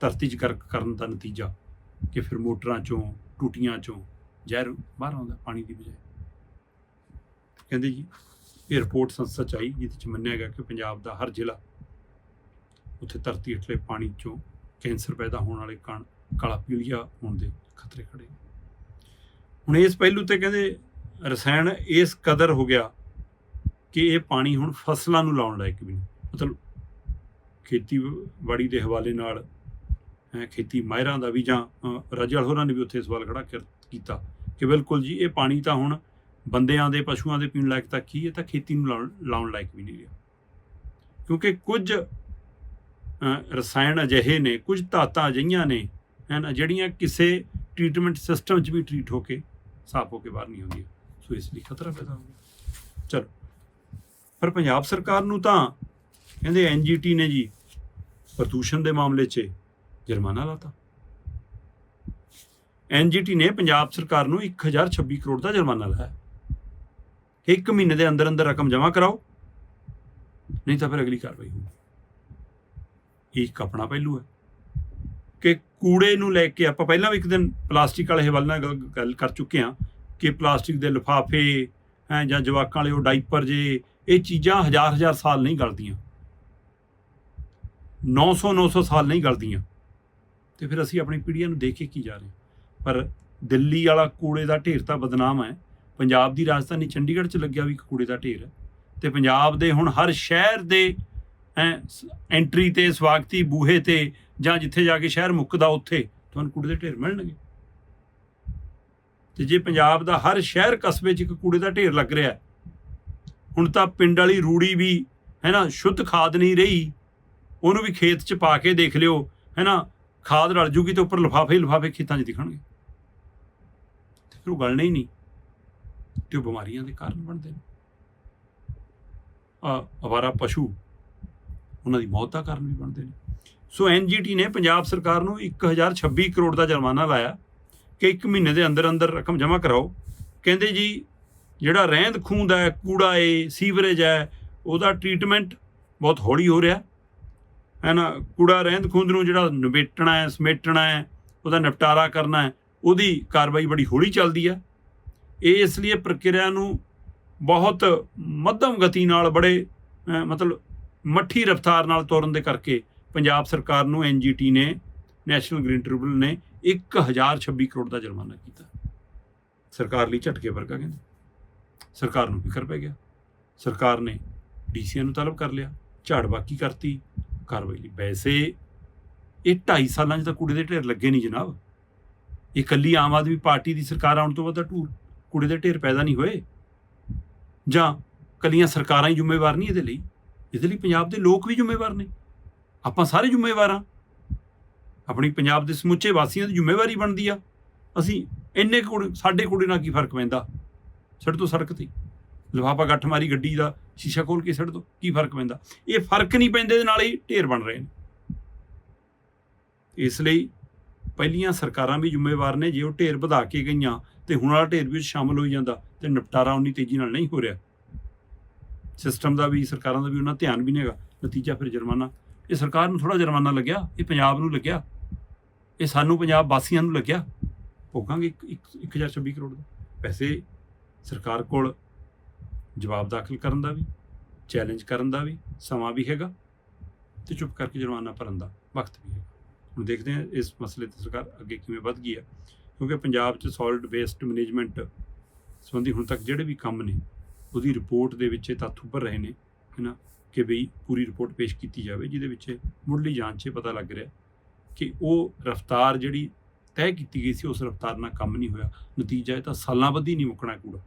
ਧਰਤੀ 'ਚ ਗਰਕ ਕਰਨ ਦਾ ਨਤੀਜਾ ਕਿ ਫਿਰ ਮੋਟਰਾਂ ਚੋਂ, ਟੂਟੀਆਂ ਚੋਂ ਜ਼ਹਿਰ ਬਾਹਰ ਆਉਂਦਾ ਪਾਣੀ ਦੀ ਬਜਾਏ। ਕਹਿੰਦੇ ਜੀ ਇਹ ਰਿਪੋਰਟ ਸੰਸਥਾ ਚ ਆਈ, ਜਿਹਦੇ ਚ ਮੰਨਿਆ ਗਿਆ ਕਿ ਪੰਜਾਬ ਦਾ ਹਰ ਜ਼ਿਲ੍ਹਾ ਉੱਥੇ ਧਰਤੀ ਹੇਠਲੇ ਪਾਣੀ ਚੋਂ ਕੈਂਸਰ ਪੈਦਾ ਹੋਣ ਵਾਲੇ ਕਣ, ਕਾਲਾ ਪੀਲੀਆ ਹੋਣ ਦੇ ਖਤਰੇ ਖੜੇ ਹੁਣ ਇਸ ਪਹਿਲੂ ਤੇ ਕਹਿੰਦੇ ਰਸਾਇਣ ਇਸ ਕਦਰ ਹੋ ਗਿਆ ਕਿ ਇਹ ਪਾਣੀ ਹੁਣ ਫਸਲਾਂ ਨੂੰ ਲਾਉਣ ਲਾਇਕ ਵੀ ਨਹੀਂ। ਮਤਲਬ ਖੇਤੀਬਾੜੀ ਦੇ ਹਵਾਲੇ ਨਾਲ ਹੈਂ, ਖੇਤੀ ਮਾਹਿਰਾਂ ਦਾ ਵੀ ਜਾਂ ਅ, ਹੋਰਾਂ ਨੇ ਵੀ ਉੱਥੇ ਸਵਾਲ ਖੜਾ ਕਰ- ਕੀਤਾ ਕਿ ਬਿਲਕੁਲ ਜੀ ਇਹ ਪਾਣੀ ਤਾਂ ਹੁਣ ਬੰਦਿਆਂ ਦੇ ਪਸ਼ੂਆਂ ਦੇ ਪੀਣ ਲਾਇਕ ਤਾਂ ਕੀ ਹੈ ਤਾਂ ਖੇਤੀ ਨੂੰ ਲਾਉਣ ਲਾਉਣ ਲਾਇਕ ਵੀ ਨਹੀਂ ਰਿਹਾ। ਕਿਉਂਕਿ ਕੁਝ ਰਸਾਇਣ ਅਜਿਹੇ ਨੇ ਕੁਝ ਧਾਤਾਂ ਅਜਿਹੀਆਂ ਨੇ ਹਨ ਜਿਹੜੀਆਂ ਕਿਸੇ ਟ੍ਰੀਟਮੈਂਟ ਸਿਸਟਮ 'ਚ ਵੀ ਟ੍ਰੀਟ ਹੋ ਕੇ ਸਾਫ਼ ਹੋ ਕੇ ਬਾਹਰ ਨਹੀਂ ਆਉਂਦੀਆਂ ਸੋ ਇਸ ਲਈ ਖਤਰਾ ਪੈਦਾ ਹੋ ਗਿਆ। ਚਲੋ। ਪਰ ਪੰਜਾਬ ਸਰਕਾਰ ਨੂੰ ਤਾਂ ਕਹਿੰਦੇ ਐਨਜੀਟੀ ਨੇ ਜੀ ਪ੍ਰਦੂਸ਼ਣ ਦੇ ਮਾਮਲੇ 'ਚ ਜੁਰਮਾਨਾ ਲਾਤਾ। ਐਨਜੀਟੀ ਨੇ ਪੰਜਾਬ ਸਰਕਾਰ ਨੂੰ 1026 ਕਰੋੜ ਦਾ ਜੁਰਮਾਨਾ ਲਾਇਆ। ਕਿ ਇੱਕ ਮਹੀਨੇ ਦੇ ਅੰਦਰ ਅੰਦਰ ਰਕਮ ਜਮ੍ਹਾਂ ਕਰਾਓ, ਨਹੀਂ ਤਾਂ ਫਿਰ ਅਗਲੀ ਕਾਰਵਾਈ ਹੋਊਗੀ। ਇਹ ਇੱਕ ਆਪਣਾ ਪਹਿਲੂ ਹੈ। ਕਿ ਕੂੜੇ ਨੂੰ ਲੈ ਕੇ ਆਪਾਂ ਪਹਿਲਾਂ ਵੀ ਇੱਕ ਦਿਨ ਪਲਾਸਟਿਕ ਵਾਲੇ ਹਵਾਲੇ ਨਾਲ ਗੱਲ- ਕਰ ਚੁੱਕੇ ਹਾਂ ਕਿ ਪਲਾਸਟਿਕ ਦੇ ਲਿਫਾਫੇ ਹੈ ਜਾਂ ਜਵਾਕਾਂ ਵਾਲੇ ਉਹ ਡਾਈਪਰ ਜੇ ਇਹ ਚੀਜ਼ਾਂ ਹਜ਼ਾਰ ਹਜ਼ਾਰ ਸਾਲ ਨਹੀਂ ਗਲਦੀਆਂ। 900 900 ਸਾਲ ਨਹੀਂ ਗਲਦੀਆਂ। ਤੇ ਫਿਰ ਅਸੀਂ ਆਪਣੀ ਪੀੜ੍ਹੀਆਂ ਨੂੰ ਦੇਖ ਕੇ ਕੀ ਜਾ ਰਹੇ ਹਾਂ। ਪਰ ਦਿੱਲੀ ਵਾਲਾ ਕੂੜੇ ਦਾ ਢੇਰ ਤਾਂ ਬਦਨਾਮ ਹੈ। ਪੰਜਾਬ ਦੀ ਰਾਜਧਾਨੀ ਚੰਡੀਗੜ੍ਹ 'ਚ ਲੱਗਿਆ ਵੀ ਇੱਕ ਕੂੜੇ ਦਾ ਢੇਰ ਹੈ। ਤੇ ਪੰਜਾਬ ਦੇ ਹੁਣ ਹਰ ਸ਼ਹਿਰ ਦੇ ਹੈਂ, ਸ- ਐਂਟਰੀ ਤੇ ਸਵਾਗਤੀ ਬੂਹੇ ਤੇ ਜਾਂ ਜਿੱਥੇ ਜਾ ਕੇ ਸ਼ਹਿਰ ਮੁੱਕਦਾ ਉੱਥੇ, ਤੁਹਾਨੂੰ ਕੂੜੇ ਦੇ ਢੇਰ ਮਿਲਣਗੇ। ਤੇ ਜੇ ਪੰਜਾਬ ਦਾ ਹਰ ਸ਼ਹਿਰ ਕਸਬੇ 'ਚ ਇੱਕ ਕੂੜੇ ਦਾ ਢੇਰ ਲੱਗ ਰਿਹਾ ਹੁਣ ਤਾਂ ਪਿੰਡ ਵਾਲੀ ਰੂੜੀ ਵੀ ਹੈ ਨਾ ਸ਼ੁੱਧ ਖਾਦ ਨਹੀਂ ਰਹੀ, ਉਹਨੂੰ ਵੀ ਖੇਤ 'ਚ ਪਾ ਕੇ ਦੇਖ ਲਿਓ ਹੈ ਨਾ ਖਾਦ ਰਲ ਜੂਗੀ ਤੇ ਉੱਪਰ ਲਿਫਾਫੇ ਹੀ ਲਿਫਾਫੇ ਖੇਤਾਂ 'ਚ ਦਿਖਣਗੇ। ਤੇ ਫਿਰ ਉਹ ਗਲਣੇ ਹੀ ਨਹੀਂ, ਤੇ ਉਹ ਬਿਮਾਰੀਆਂ ਦੇ ਕਾਰਨ ਬਣਦੇ ਨੇ। ਆ ਅਵਾਰਾ ਪਸ਼ੂ, ਉਹਨਾਂ ਦੀ ਮੌਤ ਦਾ ਕਾਰਨ ਵੀ ਬਣਦੇ ਨੇ। ਸੋ ਐਨਜੀਟੀ ਨੇ ਪੰਜਾਬ ਸਰਕਾਰ ਨੂੰ 1026 ਕਰੋੜ ਦਾ ਜੁਰਮਾਨਾ ਲਾਇਆ ਕਿ ਇੱਕ ਮਹੀਨੇ ਦੇ ਅੰਦਰ ਅੰਦਰ ਰਕਮ ਜਮ੍ਹਾਂ ਕਰਾਓ। ਕਹਿੰਦੇ ਜੀ, ਜਿਹੜਾ ਰਹਿੰਦ ਖੂੰਦ ਹੈ, ਕੂੜਾ ਏ, ਸੀਵਰੇਜ ਹੈ, ਉਹਦਾ ਟ੍ਰੀਟਮੈਂਟ ਬਹੁਤ ਹੌਲੀ ਹੋ ਰਿਹਾ। ਹੈ ਨਾ ਕੂੜਾ ਰਹਿੰਦ ਖੂੰਦ ਨੂੰ ਜਿਹੜਾ ਨਿਬੇਟਣਾ ਹੈ, ਸਮੇਟਣਾ ਹੈ, ਉਹਦਾ ਨਿਪਟਾਰਾ ਕਰਨਾ ਹੈ, ਉਹਦੀ ਕਾਰਵਾਈ ਬੜੀ ਹੌਲੀ ਚੱਲਦੀ ਹੈ। ਇਹ ਇਸ ਲਈ ਪ੍ਰਕਿਰਿਆ ਨੂੰ ਬਹੁਤ ਮੱਧਮ ਗਤੀ ਨਾਲ, ਬੜੇ ਮਤਲਬ ਮੱਠੀ ਰਫ਼ਤਾਰ ਨਾਲ ਤੋਰਨ ਦੇ ਕਰਕੇ ਪੰਜਾਬ ਸਰਕਾਰ ਨੂੰ ਐਨਜੀਟੀ ਨੇ, ਨੈਸ਼ਨਲ ਗ੍ਰੀਨ ਟ੍ਰਿਬਿਊਨਲ ਨੇ 1026 ਕਰੋੜ ਦਾ ਜੁਰਮਾਨਾ ਕੀਤਾ। ਸਰਕਾਰ ਲਈ ਝਟਕੇ ਵਰਗਾ ਕਹਿੰਦੇ। ਸਰਕਾਰ ਨੂੰ ਫਿਕਰ ਪੈ ਗਿਆ। ਸਰਕਾਰ ਨੇ ਡੀਸੀਆਂ ਨੂੰ ਤਲਬ ਕਰ ਲਿਆ, ਝਾੜ ਬਾਕੀ ਕਰਤੀ, ਕਾਰਵਾਈ ਲਈ ਵੈਸੇ ਇਹ 2.5 ਸਾਲਾਂ 'ਚ ਤਾਂ ਕੂੜੇ ਦੇ ਢੇਰ ਲੱਗੇ ਨਹੀਂ ਜਨਾਬ। ਇਹ ਇਕੱਲੀ ਆਮ ਆਦਮੀ ਪਾਰਟੀ ਦੀ ਸਰਕਾਰ ਆਉਣ ਤੋਂ ਬਾਅਦ ਤਾਂ ਢੂਰ ਕੂੜੇ ਦੇ ਢੇਰ ਪੈਦਾ ਨਹੀਂ ਹੋਏ। ਜਾਂ ਕੱਲੀਆਂ ਸਰਕਾਰਾਂ ਹੀ ਜ਼ਿੰਮੇਵਾਰ ਨਹੀਂ ਇਹਦੇ ਲਈ। ਇਹਦੇ ਲਈ ਪੰਜਾਬ ਦੇ ਲੋਕ ਵੀ ਜ਼ਿੰਮੇਵਾਰ ਨੇ। ਆਪਾਂ ਸਾਰੇ ਜ਼ਿੰਮੇਵਾਰ ਹਾਂ। ਆਪਣੀ ਪੰਜਾਬ ਦੇ ਸਮੁੱਚੇ ਵਾਸੀਆਂ ਦੀ ਜ਼ਿੰਮੇਵਾਰੀ ਬਣਦੀ ਆ। ਅਸੀਂ ਇੰਨੇ ਕੁ ਸਾਡੇ ਕੂੜੇ ਨਾਲ ਕੀ ਫ਼ਰਕ ਪੈਂਦਾ? ਸੜਕ ਤੋਂ ਸੜਕ ਤੇ। ਲਿਫਾਫਾ ਗੱਠ ਮਾਰੀ ਗੱਡੀ ਦਾ, ਸ਼ੀਸ਼ਾ ਖੋਲ ਕੇ ਸੜ ਦੋ ਕੀ ਫ਼ਰਕ ਪੈਂਦਾ? ਇਹ ਫ਼ਰਕ ਨਹੀਂ ਪੈਂਦੇ ਦੇ ਨਾਲ ਹੀ ਢੇਰ ਬਣ ਰਹੇ ਨੇ। ਇਸ ਲਈ ਪਹਿਲੀਆਂ ਸਰਕਾਰਾਂ ਵੀ ਜ਼ਿੰਮੇਵਾਰ ਨੇ, ਜੇ ਉਹ ਢੇਰ ਵਧਾ ਕੇ ਗਈਆਂ, ਤੇ ਹੁਣ ਵਾਲਾ ਢੇਰ ਵੀ ਵਿੱਚ ਸ਼ਾਮਲ ਹੋਈ ਜਾਂਦਾ, ਤੇ ਨਿਪਟਾਰਾ ਉਨੀ ਤੇਜ਼ੀ ਨਾਲ ਨਹੀਂ ਹੋ ਰਿਹਾ। ਸਿਸਟਮ ਦਾ ਵੀ, ਸਰਕਾਰਾਂ ਦਾ ਵੀ ਉਹਨਾਂ ਧਿਆਨ ਵੀ ਨਹੀਂ ਹੈਗਾ। ਨਤੀਜਾ ਫਿਰ ਜੁਰਮਾਨਾ ਇਹ ਸਰਕਾਰ ਨੂੰ ਥੋੜਾ ਜੁਰਮਾਨਾ ਲੱਗਿਆ, ਇਹ ਪੰਜਾਬ ਨੂੰ ਲੱਗਿਆ, ਇਹ ਸਾਨੂੰ ਪੰਜਾਬ ਵਾਸੀਆਂ ਨੂੰ ਲੱਗਿਆ। ਭੋਗਾਂਗੇ 1026 ਕਰੋੜ ਦਾ। ਵੈਸੇ ਸਰਕਾਰ ਕੋਲ ਜਵਾਬ ਦਾਖਲ ਕਰਨ ਦਾ ਵੀ, ਚੈਲੰਜ ਕਰਨ ਦਾ ਵੀ ਸਮਾਂ ਵੀ ਹੈਗਾ ਤੇ ਚੁੱਪ ਕਰਕੇ ਜੁਰਮਾਨਾ ਭਰਨ ਦਾ ਵਕਤ ਵੀ ਹੈਗਾ। ਹੁਣ ਦੇਖਦੇ ਹਾਂ ਇਸ ਮਸਲੇ ਤੇ ਸਰਕਾਰ ਅੱਗੇ ਕਿਵੇਂ ਵੱਧ ਗਈ ਹੈ, ਕਿਉਂਕਿ ਪੰਜਾਬ 'ਚ ਸੋਲਿਡ ਵੇਸਟ ਮੈਨੇਜਮੈਂਟ ਸੰਬੰਧੀ ਹੁਣ ਤੱਕ ਜਿਹੜੇ ਵੀ ਕੰਮ ਨੇ, ਉਹਦੀ ਰਿਪੋਰਟ ਦੇ ਵਿੱਚ ਇਹ ਤੱਥ ਉੱਭਰ ਰਹੇ ਨੇ ਹੈਨਾ ਕਿ ਬਈ ਪੂਰੀ ਰਿਪੋਰਟ ਪੇਸ਼ ਕੀਤੀ ਜਾਵੇ, ਜਿਹਦੇ ਵਿੱਚ ਮੁੱਢਲੀ ਜਾਂਚ 'ਚ ਪਤਾ ਲੱਗ ਰਿਹਾ ਕਿ ਉਹ ਰਫ਼ਤਾਰ ਜਿਹੜੀ ਤੈਅ ਕੀਤੀ ਗਈ ਸੀ, ਉਸ ਰਫ਼ਤਾਰ ਨਾਲ ਕੰਮ ਨਹੀਂ ਹੋਇਆ। ਨਤੀਜਾ ਇਹ ਤਾਂ ਸਾਲਾਂ ਬੱਧੀ ਨਹੀਂ ਮੁੱਕਣਾ ਕੂੜਾ।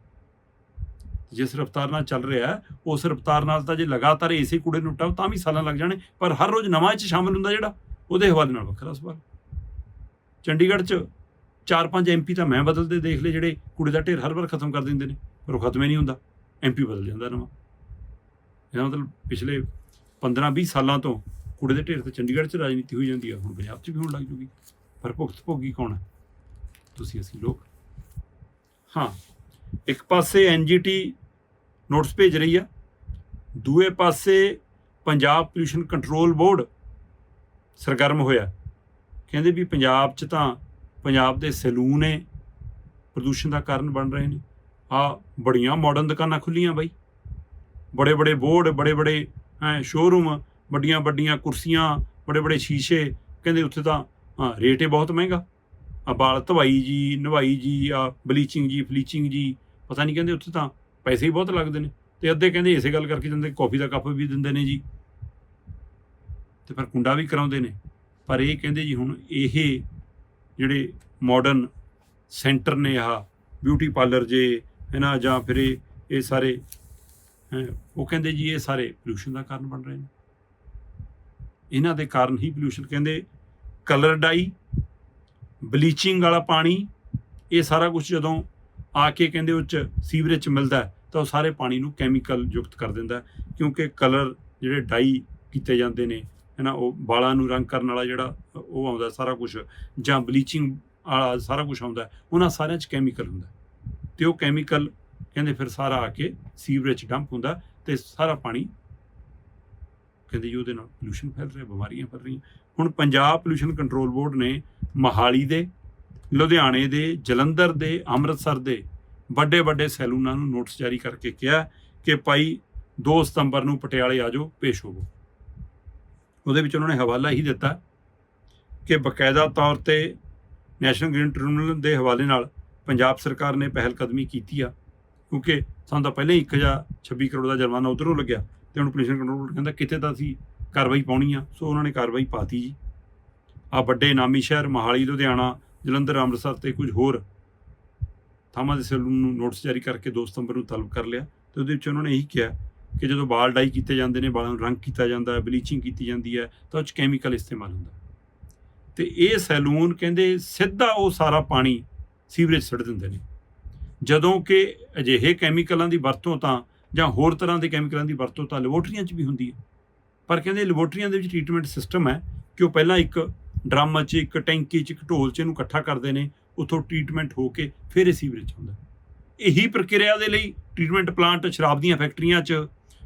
ਜਿਸ ਰਫ਼ਤਾਰ ਨਾਲ ਚੱਲ ਰਿਹਾ, ਉਸ ਰਫ਼ਤਾਰ ਨਾਲ ਤਾਂ ਜੇ ਲਗਾਤਾਰ ਇਸੇ ਕੂੜੇ ਨੂੰ ਟਾਓ, ਤਾਂ ਵੀ ਸਾਲਾਂ ਲੱਗ ਜਾਣੇ। ਪਰ ਹਰ ਰੋਜ਼ ਨਵਾਂ ਇਹ 'ਚ ਸ਼ਾਮਲ ਹੁੰਦਾ ਜਿਹੜਾ, ਉਹਦੇ ਹਵਾਲੇ ਨਾਲ ਵੱਖਰਾ ਸਵਾਲ। ਚੰਡੀਗੜ੍ਹ 'ਚ ਚਾਰ ਪੰਜ ਐਮਪੀ ਤਾਂ ਮੈਂ ਬਦਲਦੇ ਦੇਖ ਲਏ, ਜਿਹੜੇ ਕੂੜੇ ਦਾ ਢੇਰ ਹਰ ਵਾਰ ਖਤਮ ਕਰ ਦਿੰਦੇ ਨੇ, ਪਰ ਉਹ ਖਤਮ ਹੀ ਨਹੀਂ ਹੁੰਦਾ। ਐਮਪੀ ਬਦਲ ਜਾਂਦਾ ਨਵਾਂ। ਇਹਦਾ ਮਤਲਬ ਪਿਛਲੇ 15 20 ਸਾਲਾਂ ਤੋਂ ਕੂੜੇ ਦੇ ਢੇਰ ਤੇ ਚੰਡੀਗੜ੍ਹ 'ਚ ਰਾਜਨੀਤੀ ਹੋਈ ਜਾਂਦੀ ਆ, ਹੁਣ ਪੰਜਾਬ 'ਚ ਵੀ ਹੋਣ ਲੱਗ ਜੂਗੀ। ਪਰ ਭੁਗਤ ਭੋਗੀ ਕੌਣ ਹੈ ਤੁਸੀਂ ਅਸੀਂ ਲੋਕ। ਹਾਂ, ਇੱਕ ਪਾਸੇ ਐਨਜੀਟੀ ਨੋਟਿਸ ਭੇਜ ਰਹੀ ਆ, ਦੂਏ ਪਾਸੇ ਪੰਜਾਬ ਪੋਲਿਊਸ਼ਨ ਕੰਟਰੋਲ ਬੋਰਡ ਸਰਗਰਮ ਹੋਇਆ। ਕਹਿੰਦੇ ਵੀ ਪੰਜਾਬ 'ਚ ਤਾਂ ਪੰਜਾਬ ਦੇ ਸੈਲੂਨ ਨੇ, ਪ੍ਰਦੂਸ਼ਣ ਦਾ ਕਾਰਨ ਬਣ ਰਹੇ ਨੇ। ਆ ਬੜੀਆਂ ਮਾਡਰਨ ਦੁਕਾਨਾਂ ਖੁੱਲੀਆਂ ਬਾਈ। ਬੜੇ ਬੜੇ ਬੋਰਡ ਬੜੇ ਬੜੇ ਐ ਸ਼ੋਰੂਮ ਵੱਡੀਆਂ ਵੱਡੀਆਂ ਕੁਰਸੀਆਂ ਬੜੇ ਬੜੇ ਸ਼ੀਸ਼ੇ, ਕਹਿੰਦੇ ਉੱਥੇ ਤਾਂ ਰੇਟ ਹੀ ਬਹੁਤ ਮਹਿੰਗਾ। ਆ ਬਾਲ ਧਵਾਈ ਜੀ, ਨਵਾਈ ਜੀ, ਆ ਬਲੀਚਿੰਗ ਜੀ ਫਲੀਚਿੰਗ ਜੀ, ਪਤਾ ਨਹੀਂ ਕਹਿੰਦੇ ਉੱਥੇ ਤਾਂ ਪੈਸੇ ਹੀ ਬਹੁਤ ਲੱਗਦੇ ਨੇ। ਤੇ ਅੱਧੇ ਕਹਿੰਦੇ ਇਸੇ ਗੱਲ ਕਰਕੇ ਜਾਂਦੇ ਕਾਫੀ ਦਾ ਕੱਪ ਵੀ ਦਿੰਦੇ ਨੇ ਜੀ। ਤੇ ਫਿਰ ਕੁੰਡਾ ਵੀ ਕਰਾਉਂਦੇ ਨੇ। ਪਰ ਇਹ ਕਹਿੰਦੇ ਜੀ ਹੁਣ ਇਹ ਜਿਹੜੇ ਮਾਡਰਨ ਸੈਂਟਰ ਨੇ ਆ ਬਿਊਟੀ ਪਾਰਲਰ ਜੇ, ਹੈ ਨਾ, ਜਾਂ ਫਿਰ ਇਹ ਸਾਰੇ ਉਹ ਕਹਿੰਦੇ ਜੀ ਇਹ ਸਾਰੇ ਪੋਲੂਸ਼ਨ ਦਾ ਕਾਰਨ ਬਣ ਰਹੇ ਨੇ। ਇਹਨਾਂ ਦੇ ਕਾਰਨ ਹੀ ਪੋਲੂਸ਼ਨ ਕਹਿੰਦੇ ਕਲਰ ਡਾਈ ਬਲੀਚਿੰਗ ਵਾਲਾ ਪਾਣੀ, ਇਹ ਸਾਰਾ ਕੁਝ ਜਦੋਂ ਆ ਕੇ ਕਹਿੰਦੇ ਉਹ ਚ ਸੀਵਰੇਜ ਚ ਮਿਲਦਾ ਤਾਂ ਉਹ ਸਾਰੇ ਪਾਣੀ ਨੂੰ ਕੈਮੀਕਲ ਯੁਕਤ ਕਰ ਦਿੰਦਾ ਕਿਉਂਕਿ ਕਲਰ ਜਿਹੜੇ ਡਾਈ ਕੀਤੇ ਜਾਂਦੇ ਨੇ ਹੈ ਨਾ ਉਹ ਵਾਲਾਂ ਨੂੰ ਰੰਗ ਕਰਨ ਵਾਲਾ ਜਿਹੜਾ ਉਹ ਆਉਂਦਾ ਸਾਰਾ ਕੁਝ ਜਾਂ ਬਲੀਚਿੰਗ ਵਾਲਾ ਸਾਰਾ ਕੁਝ ਆਉਂਦਾ ਉਹਨਾਂ ਸਾਰਿਆਂ 'ਚ ਕੈਮੀਕਲ ਹੁੰਦਾ ਤੇ ਉਹ ਕੈਮੀਕਲ ਕਹਿੰਦੇ ਫਿਰ ਸਾਰਾ ਆ ਕੇ ਸੀਵਰੇਜ ਡੰਪ ਹੁੰਦਾ ਤੇ ਸਾਰਾ ਪਾਣੀ ਕਹਿੰਦੇ ਜੀ ਉਹਦੇ ਨਾਲ ਪੋਲੂਸ਼ਨ ਫੈਲ ਰਿਹਾ, ਬਿਮਾਰੀਆਂ ਫੈਲ ਰਹੀਆਂ। ਹੁਣ ਪੰਜਾਬ ਪੋਲੂਸ਼ਨ ਕੰਟਰੋਲ ਬੋਰਡ ਨੇ ਮਹਾਲੀ ਦੇ, ਲੁਧਿਆਣੇ ਦੇ, ਜਲੰਧਰ ਦੇ, ਅੰਮ੍ਰਿਤਸਰ ਦੇ ਵੱਡੇ ਵੱਡੇ ਸੈਲੂਨਾਂ ਨੂੰ ਨੋਟਿਸ ਜਾਰੀ ਕਰਕੇ ਕਿਹਾ ਕਿ ਭਾਈ 2 ਸਤੰਬਰ ਨੂੰ ਪਟਿਆਲੇ ਆ ਜਾਓ, ਪੇਸ਼ ਹੋਵੋ। ਉਹਦੇ ਵਿੱਚ ਉਹਨਾਂ ਨੇ ਹਵਾਲਾ ਹੀ ਦਿੱਤਾ ਕਿ ਬਕਾਇਦਾ ਤੌਰ ਤੇ ਨੈਸ਼ਨਲ ਗ੍ਰੀਨ ਟ੍ਰਿਬਿਊਨਲ ਦੇ ਹਵਾਲੇ ਨਾਲ ਪੰਜਾਬ ਸਰਕਾਰ ਨੇ ਪਹਿਲ ਕਦਮੀ ਕੀਤੀ ਆ। ਕਿਉਂਕਿ ਸਾਨੂੰ ਤਾਂ ਪਹਿਲਾਂ ਹੀ 1026 ਕਰੋੜ ਦਾ ਜੁਰਮਾਨਾ ਉਧਰੋਂ ਲੱਗਿਆ ਤੇ ਹੁਣ ਪੋਲੂਸ਼ਨ ਕੰਟਰੋਲ ਕਹਿੰਦਾ ਕਿਤੇ ਤਾਂ ਅਸੀਂ ਕਾਰਵਾਈ ਪਾਉਣੀ ਆ। ਸੋ ਉਹਨਾਂ ਨੇ ਕਾਰਵਾਈ ਪਾਤੀ ਜੀ। ਆ ਵੱਡੇ ਨਾਮੀ ਸ਼ਹਿਰ ਮਹਾਲੀ, ਲੁਧਿਆਣਾ, ਜਲੰਧਰ, ਅੰਮ੍ਰਿਤਸਰ ਤੇ ਕੁਝ ਹੋਰ ਥਾਵਾਂ ਦੇ ਸੈਲੂਨ ਨੂੰ ਨੋਟਿਸ ਜਾਰੀ ਕਰਕੇ 2 ਸਤੰਬਰ ਨੂੰ ਤਲਬ ਕਰ ਲਿਆ ਤੇ ਉਹਦੇ ਵਿੱਚ ਉਹਨਾਂ ਨੇ ਇਹੀ ਕਿਹਾ ਕਿ ਜਦੋਂ ਵਾਲ ਡਾਈ ਕੀਤੇ ਜਾਂਦੇ ਨੇ, ਵਾਲਾਂ ਨੂੰ ਰੰਗ ਕੀਤਾ ਜਾਂਦਾ ਹੈ ਬਲੀਚਿੰਗ ਕੀਤੀ ਜਾਂਦੀ ਹੈ, ਤਾਂ ਉਹ 'ਚ ਕੈਮੀਕਲ ਇਸਤੇਮਾਲ ਹੁੰਦਾ ਤੇ ਇਹ ਸੈਲੂਨ ਕਹਿੰਦੇ ਸਿੱਧਾ ਉਹ ਸਾਰਾ ਪਾਣੀ ਸੀਵਰੇਜ ਛੱਡ ਦਿੰਦੇ ਨੇ। ਜਦੋਂ ਕਿ ਅਜਿਹੇ ਕੈਮੀਕਲਾਂ ਦੀ ਵਰਤੋਂ ਤਾਂ ਜਾਂ ਹੋਰ ਤਰ੍ਹਾਂ ਦੇ ਕੈਮੀਕਲਾਂ ਦੀ ਵਰਤੋਂ ਤਾਂ ਲੈਬੋਰਟਰੀਆਂ 'ਚ ਵੀ ਹੁੰਦੀ ਹੈ। ਪਰ ਕਹਿੰਦੇ ਲੈਬੋਰਟਰੀਆਂ ਦੇ ਵਿੱਚ ਟ੍ਰੀਟਮੈਂਟ ਸਿਸਟਮ ਹੈ ਕਿ ਉਹ ਪਹਿਲਾਂ ਇੱਕ ਡਰਮ 'ਚ, ਇੱਕ ਟੈਂਕੀ 'ਚ, ਇੱਕ ਢੋਲ 'ਚ ਇਹਨੂੰ ਇਕੱਠਾ ਕਰਦੇ ਨੇ, ਉਥੋਂ ਟ੍ਰੀਟਮੈਂਟ ਹੋ ਕੇ ਫਿਰ ਇਹ ਸੀਵਰੇਜ 'ਚ ਹੁੰਦਾ। ਇਹੀ ਪ੍ਰਕਿਰਿਆ ਦੇ ਲਈ ਟ੍ਰੀਟਮੈਂਟ ਪਲਾਂਟ ਸ਼ਰਾਬ ਦੀਆਂ ਫੈਕਟਰੀਆਂ 'ਚ,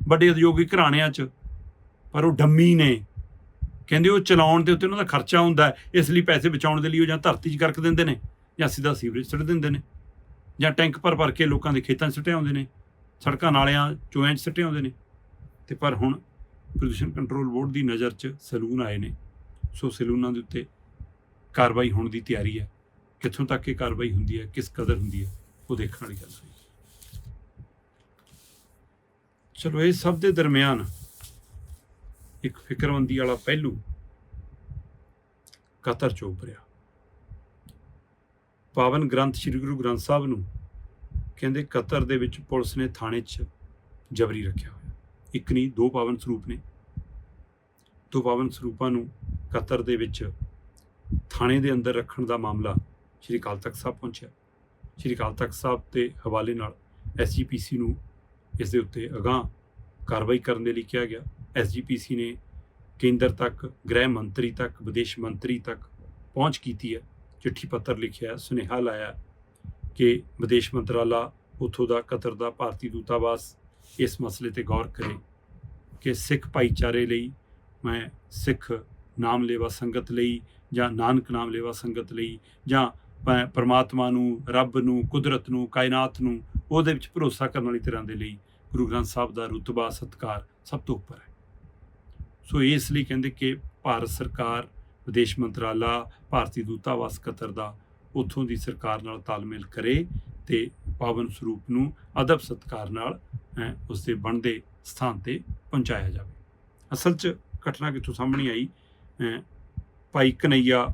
ਵੱਡੇ ਉਦਯੋਗਿਕ ਘਰਾਣਿਆਂ 'ਚ। ਪਰ ਉਹ ਡੰਮੀ ਨੇ। ਕਹਿੰਦੇ ਉਹ ਚਲਾਉਣ ਦੇ ਉੱਤੇ ਉਹਨਾਂ ਦਾ ਖਰਚਾ ਹੁੰਦਾ ਇਸ ਲਈ ਪੈਸੇ ਬਚਾਉਣ ਦੇ ਲਈ ਉਹ ਜਾਂ ਧਰਤੀ 'ਚ ਗਰਕ ਦਿੰਦੇ ਨੇ ਜਾਂ ਸਿੱਧਾ ਸੀਵਰੇਜ ਸੁੱਟ ਦਿੰਦੇ ਨੇ। ਜਾਂ ਟੈਂਕ ਭਰ ਭਰ ਕੇ ਲੋਕਾਂ ਦੇ ਖੇਤਾਂ 'ਚ ਸੁੱਟੇ ਆਉਂਦੇ ਨੇ, ਸੜਕਾਂ ਨਾਲਿਆਂ ਚੋਇਆਂ 'ਚ ਸੁੱਟੇ ਆਉਂਦੇ ਨੇ। ਤੇ ਪਰ ਹੁਣ ਪ੍ਰਦੂਸ਼ਣ ਕੰਟਰੋਲ ਬੋਰਡ ਦੀ ਨਜ਼ਰ 'ਚ ਸਲੂਨ ਆਏ ਨੇ। ਸੋ ਸਲੂਨਾਂ ਦੇ ਉੱਤੇ ਕਾਰਵਾਈ ਹੋਣ ਦੀ ਤਿਆਰੀ ਹੈ। ਕਿੱਥੋਂ ਤੱਕ ਇਹ ਕਾਰਵਾਈ ਹੁੰਦੀ ਹੈ, ਕਿਸ ਕਦਰ ਹੁੰਦੀ ਹੈ, ਉਹ ਦੇਖਣ ਵਾਲੀ ਗੱਲ ਹੈ ਚਲੋ, ਇਹ ਸਭ ਦੇ ਦਰਮਿਆਨ ਇੱਕ ਫਿਕਰਮੰਦੀ ਵਾਲਾ ਪਹਿਲੂ ਕਤਰ ਚ ਉਭਰਿਆ। ਪਾਵਨ ਗ੍ਰੰਥ ਸ੍ਰੀ ਗੁਰੂ ਗ੍ਰੰਥ ਸਾਹਿਬ ਨੂੰ ਕਹਿੰਦੇ ਕਤਰ ਦੇ ਵਿੱਚ ਪੁਲਿਸ ਨੇ ਥਾਣੇ 'ਚ ਜਬਰੀ ਰੱਖਿਆ ਹੋਇਆ। ਇੱਕ ਨਹੀਂ, ਦੋ ਪਾਵਨ ਸਰੂਪ ਨੇ। ਦੋ ਪਾਵਨ ਸਰੂਪਾਂ ਨੂੰ ਕਤਰ ਦੇ ਵਿੱਚ ਥਾਣੇ ਦੇ ਅੰਦਰ ਰੱਖਣ ਦਾ ਮਾਮਲਾ ਸ੍ਰੀ ਅਕਾਲ ਤਖਤ ਸਾਹਿਬ ਪਹੁੰਚਿਆ। ਸ੍ਰੀ ਅਕਾਲ ਤਖਤ ਸਾਹਿਬ ਦੇ ਹਵਾਲੇ ਨਾਲ ਐਸਜੀਪੀਸੀ ਨੂੰ ਇਸ ਦੇ ਉੱਤੇ ਅਗਾਂਹ ਕਾਰਵਾਈ ਕਰਨ ਦੇ ਲਈ ਕਿਹਾ ਗਿਆ। ਐਸਜੀਪੀਸੀ ਨੇ ਕੇਂਦਰ ਤੱਕ, ਗ੍ਰਹਿ ਮੰਤਰੀ ਤੱਕ, ਵਿਦੇਸ਼ ਮੰਤਰੀ ਤੱਕ ਪਹੁੰਚ ਕੀਤੀ ਹੈ। ਚਿੱਠੀ ਪੱਤਰ ਲਿਖਿਆ, ਸੁਨੇਹਾ ਲਾਇਆ ਕਿ ਵਿਦੇਸ਼ ਮੰਤਰਾਲਾ ਉਥੋਂ ਦਾ ਕਤਰ ਦਾ ਭਾਰਤੀ ਦੂਤਾਵਾਸ ਇਸ ਮਸਲੇ ਤੇ ਗੌਰ ਕਰੇ ਕਿ ਸਿੱਖ ਭਾਈਚਾਰੇ ਲਈ ਮੈਂ ਸਿੱਖ ਨਾਮ ਲੇਵਾ ਸੰਗਤ ਲਈ ਜਾਂ ਨਾਨਕ ਨਾਮ ਲੇਵਾ ਸੰਗਤ ਲਈ ਜਾਂ ਪ- ਪਰਮਾਤਮਾ ਨੂੰ, ਰੱਬ ਨੂੰ, ਕੁਦਰਤ ਨੂੰ, ਕਾਇਨਾਤ ਨੂੰ ਉਹਦੇ ਵਿੱਚ ਭਰੋਸਾ ਕਰਨ ਵਾਲੀ ਤਰ੍ਹਾਂ ਦੇ ਲਈ ਗੁਰੂ ਗ੍ਰੰਥ ਸਾਹਿਬ ਦਾ ਰੁਤਬਾ ਸਤਕਾਰ ਸਭ ਤੋਂ ਉੱਪਰ ਹੈ। ਸੋ ਇਸ ਲਈ ਕਹਿੰਦੇ ਕਿ ਭਾਰਤ ਸਰਕਾਰ ਵਿਦੇਸ਼ ਮੰਤਰਾਲਾ ਭਾਰਤੀ ਦੂਤਾਵਾਸ ਕਤਰ ਦਾ ਉੱਥੋਂ ਦੀ ਸਰਕਾਰ ਨਾਲ ਤਾਲਮੇਲ ਕਰੇ ਤੇ ਪਾਵਨ ਸਰੂਪ ਨੂੰ ਅਦਬ ਸਤਕਾਰ ਨਾਲ ਹੈਂ, ਉਸ ਦੇ ਬਣਦੇ ਸਥਾਨ ਤੇ ਪਹੁੰਚਾਇਆ ਜਾਵੇ। ਅਸਲ 'ਚ ਘਟਨਾ ਕਿੱਥੋਂ ਸਾਹਮਣੇ ਆਈ? ਭਾਈ ਕਨਈਆ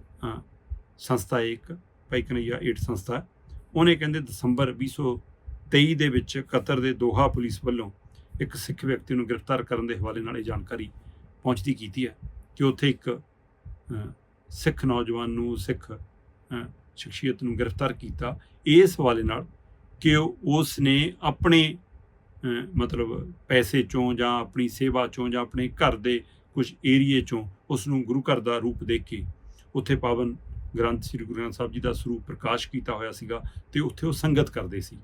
ਸੰਸਥਾ ਹੈ ਇੱਕ ਭਾਈ ਕਨਈਆ ਏਡ ਸੰਸਥਾ। ਉਹਨੇ ਕਹਿੰਦੇ ਦਸੰਬਰ 2023 ਦੇ ਵਿੱਚ ਕਤਰ ਦੇ ਦੋਹਾ ਪੁਲਿਸ ਵੱਲੋਂ ਇੱਕ ਸਿੱਖ ਵਿਅਕਤੀ ਨੂੰ ਗ੍ਰਿਫਤਾਰ ਕਰਨ ਦੇ ਹਵਾਲੇ ਨਾਲ ਇਹ ਜਾਣਕਾਰੀ ਪਹੁੰਚਦੀ ਕੀਤੀ ਹੈ ਕਿ ਉੱਥੇ ਇੱਕ ਸਿੱਖ ਨੌਜਵਾਨ ਨੂੰ, ਸਿੱਖ ਸ਼ਖਸੀਅਤ ਨੂੰ ਗ੍ਰਿਫਤਾਰ ਕੀਤਾ ਇਸ ਹਵਾਲੇ ਨਾਲ ਕਿ ਉਸ ਨੇ ਆਪਣੇ ਮਤਲਬ ਪੈਸੇ ਚੋਂ ਜਾਂ ਆਪਣੀ ਸੇਵਾ ਚੋਂ ਜਾਂ ਆਪਣੇ ਘਰ ਦੇ ਕੁਝ ਏਰੀਏ ਚੋਂ ਉਸ ਨੂੰ ਗੁਰੂ ਘਰ ਦਾ ਰੂਪ ਦੇ ਕੇ ਉੱਥੇ ਪਾਵਨ ਗ੍ਰੰਥ, ਸ੍ਰੀ ਗੁਰੂ ਗ੍ਰੰਥ ਸਾਹਿਬ ਜੀ ਦਾ ਸਰੂਪ ਪ੍ਰਕਾਸ਼ ਕੀਤਾ ਹੋਇਆ ਸੀਗਾ ਤੇ ਉੱਥੇ ਉਹ ਸੰਗਤ ਕਰਦੇ ਸੀ।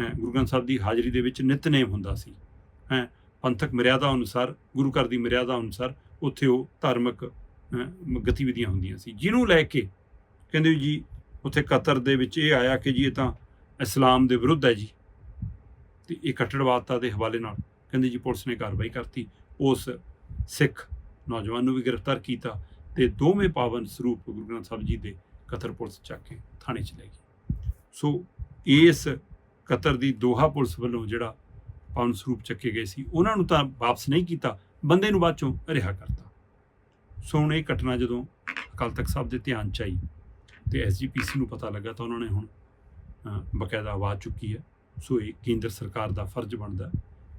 ਹੈਂ ਗੁਰੂ ਗ੍ਰੰਥ ਸਾਹਿਬ ਦੀ ਹਾਜ਼ਰੀ ਦੇ ਵਿੱਚ ਨਿਤਨੇਮ ਹੁੰਦਾ ਸੀ। ਹੈਂ ਪੰਥਕ ਮਰਿਆਦਾ ਅਨੁਸਾਰ, ਗੁਰੂ ਘਰ ਦੀ ਮਰਿਆਦਾ ਅਨੁਸਾਰ ਉੱਥੇ ਉਹ ਧਾਰਮਿਕ ਗਤੀਵਿਧੀਆਂ ਹੁੰਦੀਆਂ ਸੀ। ਜਿਹਨੂੰ ਲੈ ਕੇ ਕਹਿੰਦੇ ਜੀ, ਉੱਥੇ ਕਤਰ ਦੇ ਵਿੱਚ ਇਹ ਆਇਆ ਕਿ ਜੀ ਇਹ ਤਾਂ ਇਸਲਾਮ ਦੇ ਵਿਰੁੱਧ ਹੈ ਜੀ। ਤੇ ਇਹ ਕੱਟੜਵਾਦਤਾ ਦੇ ਹਵਾਲੇ ਨਾਲ ਕਹਿੰਦੇ ਜੀ ਪੁਲਿਸ ਨੇ ਕਾਰਵਾਈ ਕਰਤੀ। ਉਸ ਸਿੱਖ ਨੌਜਵਾਨ ਨੂੰ ਵੀ ਗ੍ਰਿਫਤਾਰ ਕੀਤਾ ਤੇ ਦੋਵੇਂ ਪਾਵਨ ਸਰੂਪ ਗੁਰੂ ਗ੍ਰੰਥ ਸਾਹਿਬ ਜੀ ਦੇ ਕਤਰ ਪੁਲਿਸ ਚੱਕ ਕੇ ਥਾਣੇ ਚ ਲੈ ਗਈ ਸੋ ਇਸ ਕਤਰ ਦੀ ਦੋਹਾ ਪੁਲਿਸ ਵੱਲੋਂ ਜਿਹੜਾ ਪਾਵਨ ਸਰੂਪ ਚੱਕੇ ਗਏ ਸੀ, ਉਹਨਾਂ ਨੂੰ ਤਾਂ ਵਾਪਸ ਨਹੀਂ ਕੀਤਾ, ਬੰਦੇ ਨੂੰ ਬਾਅਦ ਚੋਂ ਰਿਹਾ ਕਰਤਾ। ਸੋ ਹੁਣ ਇਹ ਘਟਨਾ ਜਦੋਂ ਅਕਾਲ ਤਖਤ ਸਾਹਿਬ ਦੇ ਧਿਆਨ ਚ ਆਈ ਤੇ ਐਸਜੀਪੀਸੀ ਨੂੰ ਪਤਾ ਲੱਗਾ ਤਾਂ ਉਹਨਾਂ ਨੇ ਹੁਣ ਬਕਾਇਦਾ ਆਵਾਜ਼ ਚੁੱਕੀ ਹੈ। ਸੋ ਇਹ ਕੇਂਦਰ ਸਰਕਾਰ ਦਾ ਫਰਜ਼ ਬਣਦਾ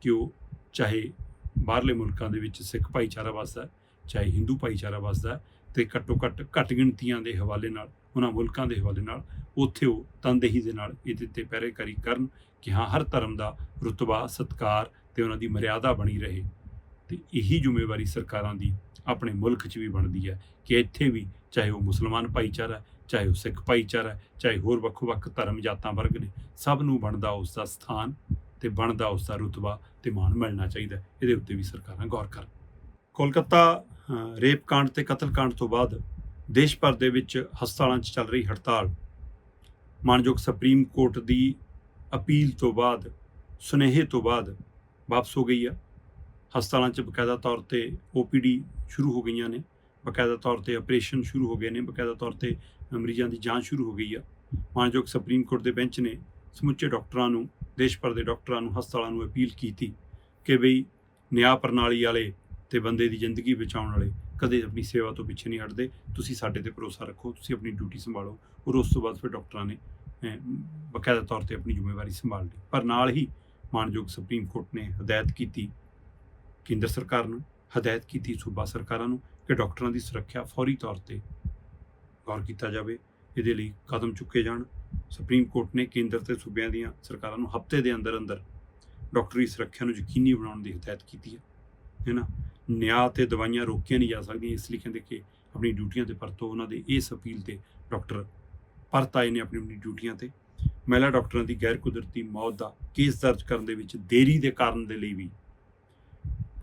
ਕਿ ਉਹ ਚਾਹੇ ਬਾਹਰਲੇ ਮੁਲਕਾਂ ਦੇ ਵਿੱਚ ਸਿੱਖ ਭਾਈਚਾਰਾ ਵਸਦਾ ਚਾਹੇ ਹਿੰਦੂ ਭਾਈਚਾਰਾ ਵਸਦਾ ਹੈ, ਤੇ ਘੱਟੋ ਘੱਟ ਘੱਟ ਗਿਣਤੀਆਂ ਦੇ ਹਵਾਲੇ ਨਾਲ ਉਹਨਾਂ ਮੁਲਕਾਂ ਦੇ ਹਵਾਲੇ ਨਾਲ ਉੱਥੇ ਉਹ ਤਨਦੇਹੀ ਦੇ ਨਾਲ ਇਹਦੇ ਤੇ ਪਹਿਰੇਕਾਰੀ ਕਰਨ ਕਿ ਹਾਂ ਹਰ ਧਰਮ ਦਾ ਰੁਤਬਾ ਸਤਕਾਰ ਤੇ ਉਹਨਾਂ ਦੀ ਮਰਿਆਦਾ ਬਣੀ ਰਹੇ। ਤੇ ਇਹੀ ਜ਼ਿੰਮੇਵਾਰੀ ਸਰਕਾਰਾਂ ਦੀ ਆਪਣੇ ਮੁਲਕ 'ਚ ਵੀ ਬਣਦੀ ਹੈ ਕਿ ਇੱਥੇ ਵੀ ਚਾਹੇ ਉਹ ਮੁਸਲਮਾਨ ਭਾਈਚਾਰਾ ਚਾਹੇ ਉਹ ਸਿੱਖ ਭਾਈਚਾਰਾ ਚਾਹੇ ਹੋਰ ਵੱਖੋ-ਵੱਖ ਧਰਮ ਜਾਤਾਂ ਵਰਗ ਨੇ, ਸਭ ਨੂੰ ਬਣਦਾ ਉਸ ਦਾ ਸਥਾਨ ਤੇ ਬਣਦਾ ਉਸ ਦਾ ਰੁਤਬਾ ਤੇ ਮਾਣ ਮਿਲਣਾ ਚਾਹੀਦਾ ਇਹਦੇ ਉੱਤੇ ਵੀ ਸਰਕਾਰਾਂ ਗੌਰ ਕਰਨ। ਕੋਲਕਾਤਾ ਰੇਪ ਕਾਂਡ ਤੇ ਕਤਲ ਕਾਂਡ ਤੋਂ ਬਾਅਦ ਦੇਸ਼ ਭਰ ਦੇ ਵਿੱਚ ਹਸਪਤਾਲਾਂ 'ਚ ਚੱਲ ਰਹੀ ਹੜਤਾਲ। ਮਾਨਯੋਗ ਸੁਪਰੀਮ ਕੋਰਟ ਦੀ ਅਪੀਲ ਤੋਂ ਬਾਅਦ, ਸੁਨੇਹੇ ਤੋਂ ਬਾਅਦ ਵਾਪਸ ਹੋ ਗਈ ਆ। ਹਸਪਤਾਲਾਂ 'ਚ ਬਕਾਇਦਾ ਤੌਰ ਤੇ ਓਪੀਡੀ ਸ਼ੁਰੂ ਹੋ ਗਈਆਂ ਨੇ, ਬਕਾਇਦਾ ਤੌਰ ਤੇ ਆਪਰੇਸ਼ਨ ਸ਼ੁਰੂ ਹੋ ਗਏ ਨੇ, ਬਕਾਇਦਾ ਤੌਰ ਤੇ ਮਰੀਜ਼ਾਂ ਦੀ ਜਾਂਚ ਸ਼ੁਰੂ ਹੋ ਗਈ ਆ। ਮਾਨਯੋਗ ਸੁਪਰੀਮ ਕੋਰਟ ਦੇ ਬੈਂਚ ਨੇ ਸਮੁੱਚੇ ਡਾਕਟਰਾਂ ਨੂੰ, ਦੇਸ਼ ਭਰ ਦੇ ਡਾਕਟਰਾਂ ਨੂੰ, ਹਸਪਤਾਲਾਂ ਨੂੰ ਅਪੀਲ ਕੀਤੀ ਕਿ ਬਈ ਨਿਆਂ ਪ੍ਰਣਾਲੀ ਵਾਲੇ ਤੇ ਬੰਦੇ ਦੀ ਜ਼ਿੰਦਗੀ ਬਚਾਉਣ ਵਾਲੇ ਕਦੇ ਆਪਣੀ ਸੇਵਾ ਤੋਂ ਪਿੱਛੇ ਨਹੀਂ ਹਟਦੇ। ਤੁਸੀਂ ਸਾਡੇ ਤੇ ਭਰੋਸਾ ਰੱਖੋ, ਤੁਸੀਂ ਆਪਣੀ ਡਿਊਟੀ ਸੰਭਾਲੋ ਔਰ ਉਸ ਤੋਂ ਬਾਅਦ ਫਿਰ ਡਾਕਟਰਾਂ ਨੇ ਬਕਾਇਦਾ ਤੌਰ ਤੇ ਆਪਣੀ ਜ਼ਿੰਮੇਵਾਰੀ ਸੰਭਾਲ ਲਈ। ਪਰ ਨਾਲ ਹੀ ਮਾਨਯੋਗ ਸੁਪਰੀਮ ਕੋਰਟ ਨੇ ਹਦਾਇਤ ਕੀਤੀ ਕੇਂਦਰ ਸਰਕਾਰ ਨੂੰ ਹਦਾਇਤ ਕੀਤੀ ਸੂਬਾ ਸਰਕਾਰਾਂ ਨੂੰ ਕਿ ਡਾਕਟਰਾਂ ਦੀ ਸੁਰੱਖਿਆ ਫੌਰੀ ਤੌਰ ਤੇ ਗੌਰ ਕੀਤਾ ਜਾਵੇ। ਇਹਦੇ ਲਈ ਕਦਮ ਚੁੱਕੇ ਜਾਣ। ਸੁਪਰੀਮ ਕੋਰਟ ਨੇ ਕੇਂਦਰ ਤੇ ਸੂਬਿਆਂ ਦੀਆਂ ਸਰਕਾਰਾਂ ਨੂੰ ਹਫ਼ਤੇ ਦੇ ਅੰਦਰ ਅੰਦਰ ਡਾਕਟਰੀ ਸੁਰੱਖਿਆ ਨੂੰ ਯਕੀਨੀ ਬਣਾਉਣ ਦੀ ਹਦਾਇਤ ਕੀਤੀ ਹੈ। ਹੈ ਨਾ? ਨਿਆਂ ਤੇ ਦਵਾਈਆਂ ਰੋਕੀਆਂ ਨਹੀਂ ਜਾ ਸਕਦੀਆਂ। ਇਸ ਲਈ ਕਹਿੰਦੇ ਕਿ ਆਪਣੀ ਡਿਊਟੀਆਂ ਤੇ ਪਰਤੋ ਉਹਨਾਂ ਦੇ ਇਸ ਅਪੀਲ ਤੇ ਡਾਕਟਰ ਪਰਤ ਆਏ ਨੇ ਆਪਣੀ ਆਪਣੀ ਡਿਊਟੀਆਂ ਤੇ। ਮਹਿਲਾ ਡਾਕਟਰਾਂ ਦੀ ਗੈਰ ਕੁਦਰਤੀ ਮੌਤ ਦਾ ਕੇਸ ਦਰਜ ਕਰਨ ਦੇ ਵਿੱਚ ਦੇਰੀ ਦੇ ਕਾਰਨ ਦੇ ਲਈ ਵੀ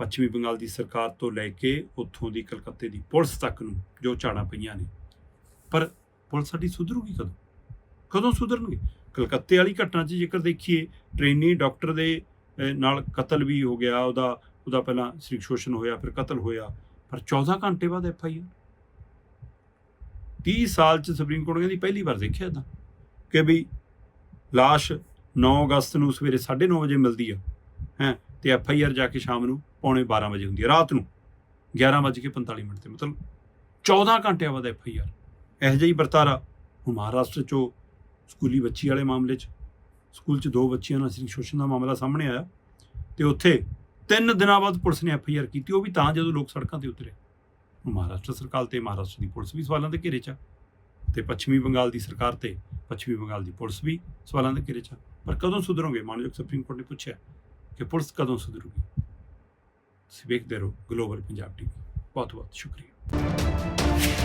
ਪੱਛਮੀ ਬੰਗਾਲ ਦੀ ਸਰਕਾਰ ਤੋਂ ਲੈ ਕੇ ਉੱਥੋਂ ਦੀ ਕਲਕੱਤੇ ਦੀ ਪੁਲਿਸ ਤੱਕ ਨੂੰ ਜੋ ਝਾੜਾਂ ਪਈਆਂ ਨੇ। ਪਰ ਪੁਲਿਸ ਸਾਡੀ ਸੁਧਰੂਗੀ ਕਦੋਂ? ਕਦੋਂ ਸੁਧਰਨਗੇ? ਕਲਕੱਤੇ ਵਾਲੀ ਘਟਨਾ 'ਚ ਜੇਕਰ ਦੇਖੀਏ, ਟ੍ਰੇਨੀ ਡਾਕਟਰ ਦੇ ਨਾਲ ਕਤਲ ਵੀ ਹੋ ਗਿਆ, ਉਹਦਾ ਉਹਦਾ ਪਹਿਲਾਂ ਸਰੀਰ ਸ਼ੋਸ਼ਣ ਹੋਇਆ, ਫਿਰ ਕਤਲ ਹੋਇਆ, ਪਰ 14 ਘੰਟੇ ਬਾਅਦ ਐਫ ਆਈ ਆਰ? 30 ਸਾਲ 'ਚ ਸੁਪਰੀਮ ਕੋਰਟ ਕਹਿੰਦੀ ਪਹਿਲੀ ਵਾਰ ਦੇਖਿਆ ਤਾਂ ਕਿ ਵੀ ਲਾਸ਼ 9 ਅਗਸਤ ਨੂੰ ਸਵੇਰੇ 9:30 ਵਜੇ ਮਿਲਦੀ ਆ, ਹੈ, ਤੇ ਐਫ ਆਈ ਆਰ ਜਾ ਕੇ ਸ਼ਾਮ ਨੂੰ ਪੌਣੇ 12 ਵਜੇ ਹੁੰਦੀ ਹੈ, ਰਾਤ ਨੂੰ। 11:45 ਮਿੰਟ ਤੇ, ਮਤਲਬ 14 ਘੰਟਿਆਂ ਬਾਅਦ ਐਫ ਆਈ ਆਰ ਇਹੋ ਜਿਹੀ ਵਰਤਾਰਾ ਹੁਣ ਮਹਾਰਾਸ਼ਟਰ 'ਚੋਂ, ਸਕੂਲੀ ਬੱਚੀ ਵਾਲੇ ਮਾਮਲੇ 'ਚ। ਸਕੂਲ 'ਚ ਦੋ ਬੱਚਿਆਂ ਨਾਲ ਸਰੀਰ ਸ਼ੋਸ਼ਣ ਦਾ ਮਾਮਲਾ ਸਾਹਮਣੇ ਆਇਆ। ਤੇ ਉੱਥੇ ਤਿੰਨ ਦਿਨਾਂ ਬਾਅਦ ਪੁਲਿਸ ਨੇ ਐਫ ਆਈ ਆਰ ਕੀਤੀ, ਉਹ ਵੀ ਤਾਂ ਜਦੋਂ ਲੋਕ ਸੜਕਾਂ ਤੇ ਉਤਰੇ। ਮਹਾਰਾਸ਼ਟਰ ਸਰਕਾਰ ਤੇ ਮਹਾਰਾਸ਼ਟਰ ਦੀ ਪੁਲਿਸ ਵੀ ਸਵਾਲਾਂ ਦੇ ਘੇਰੇ 'ਚ ਆ। ਤੇ ਪੱਛਮੀ ਬੰਗਾਲ ਦੀ ਸਰਕਾਰ ਤੇ ਪੱਛਮੀ ਬੰਗਾਲ ਦੀ ਪੁਲਿਸ ਵੀ ਸਵਾਲਾਂ ਦੇ ਘੇਰੇ 'ਚ ਆ। ਪਰ ਕਦੋਂ ਸੁਧਰੋਗੇ? ਮਾਨਯੋਗ ਸੁਪਰੀਮ ਕੋਰਟ ਨੇ ਪੁੱਛਿਆ ਕਿ ਪੁਲਿਸ ਕਦੋਂ ਸੁਧਰੂਗੀ? ਤੁਸੀਂ ਵੇਖਦੇ ਰਹੋ ਗਲੋਬਲ ਪੰਜਾਬ ਟੀਵੀ ਬਹੁਤ ਬਹੁਤ ਸ਼ੁਕਰੀਆ।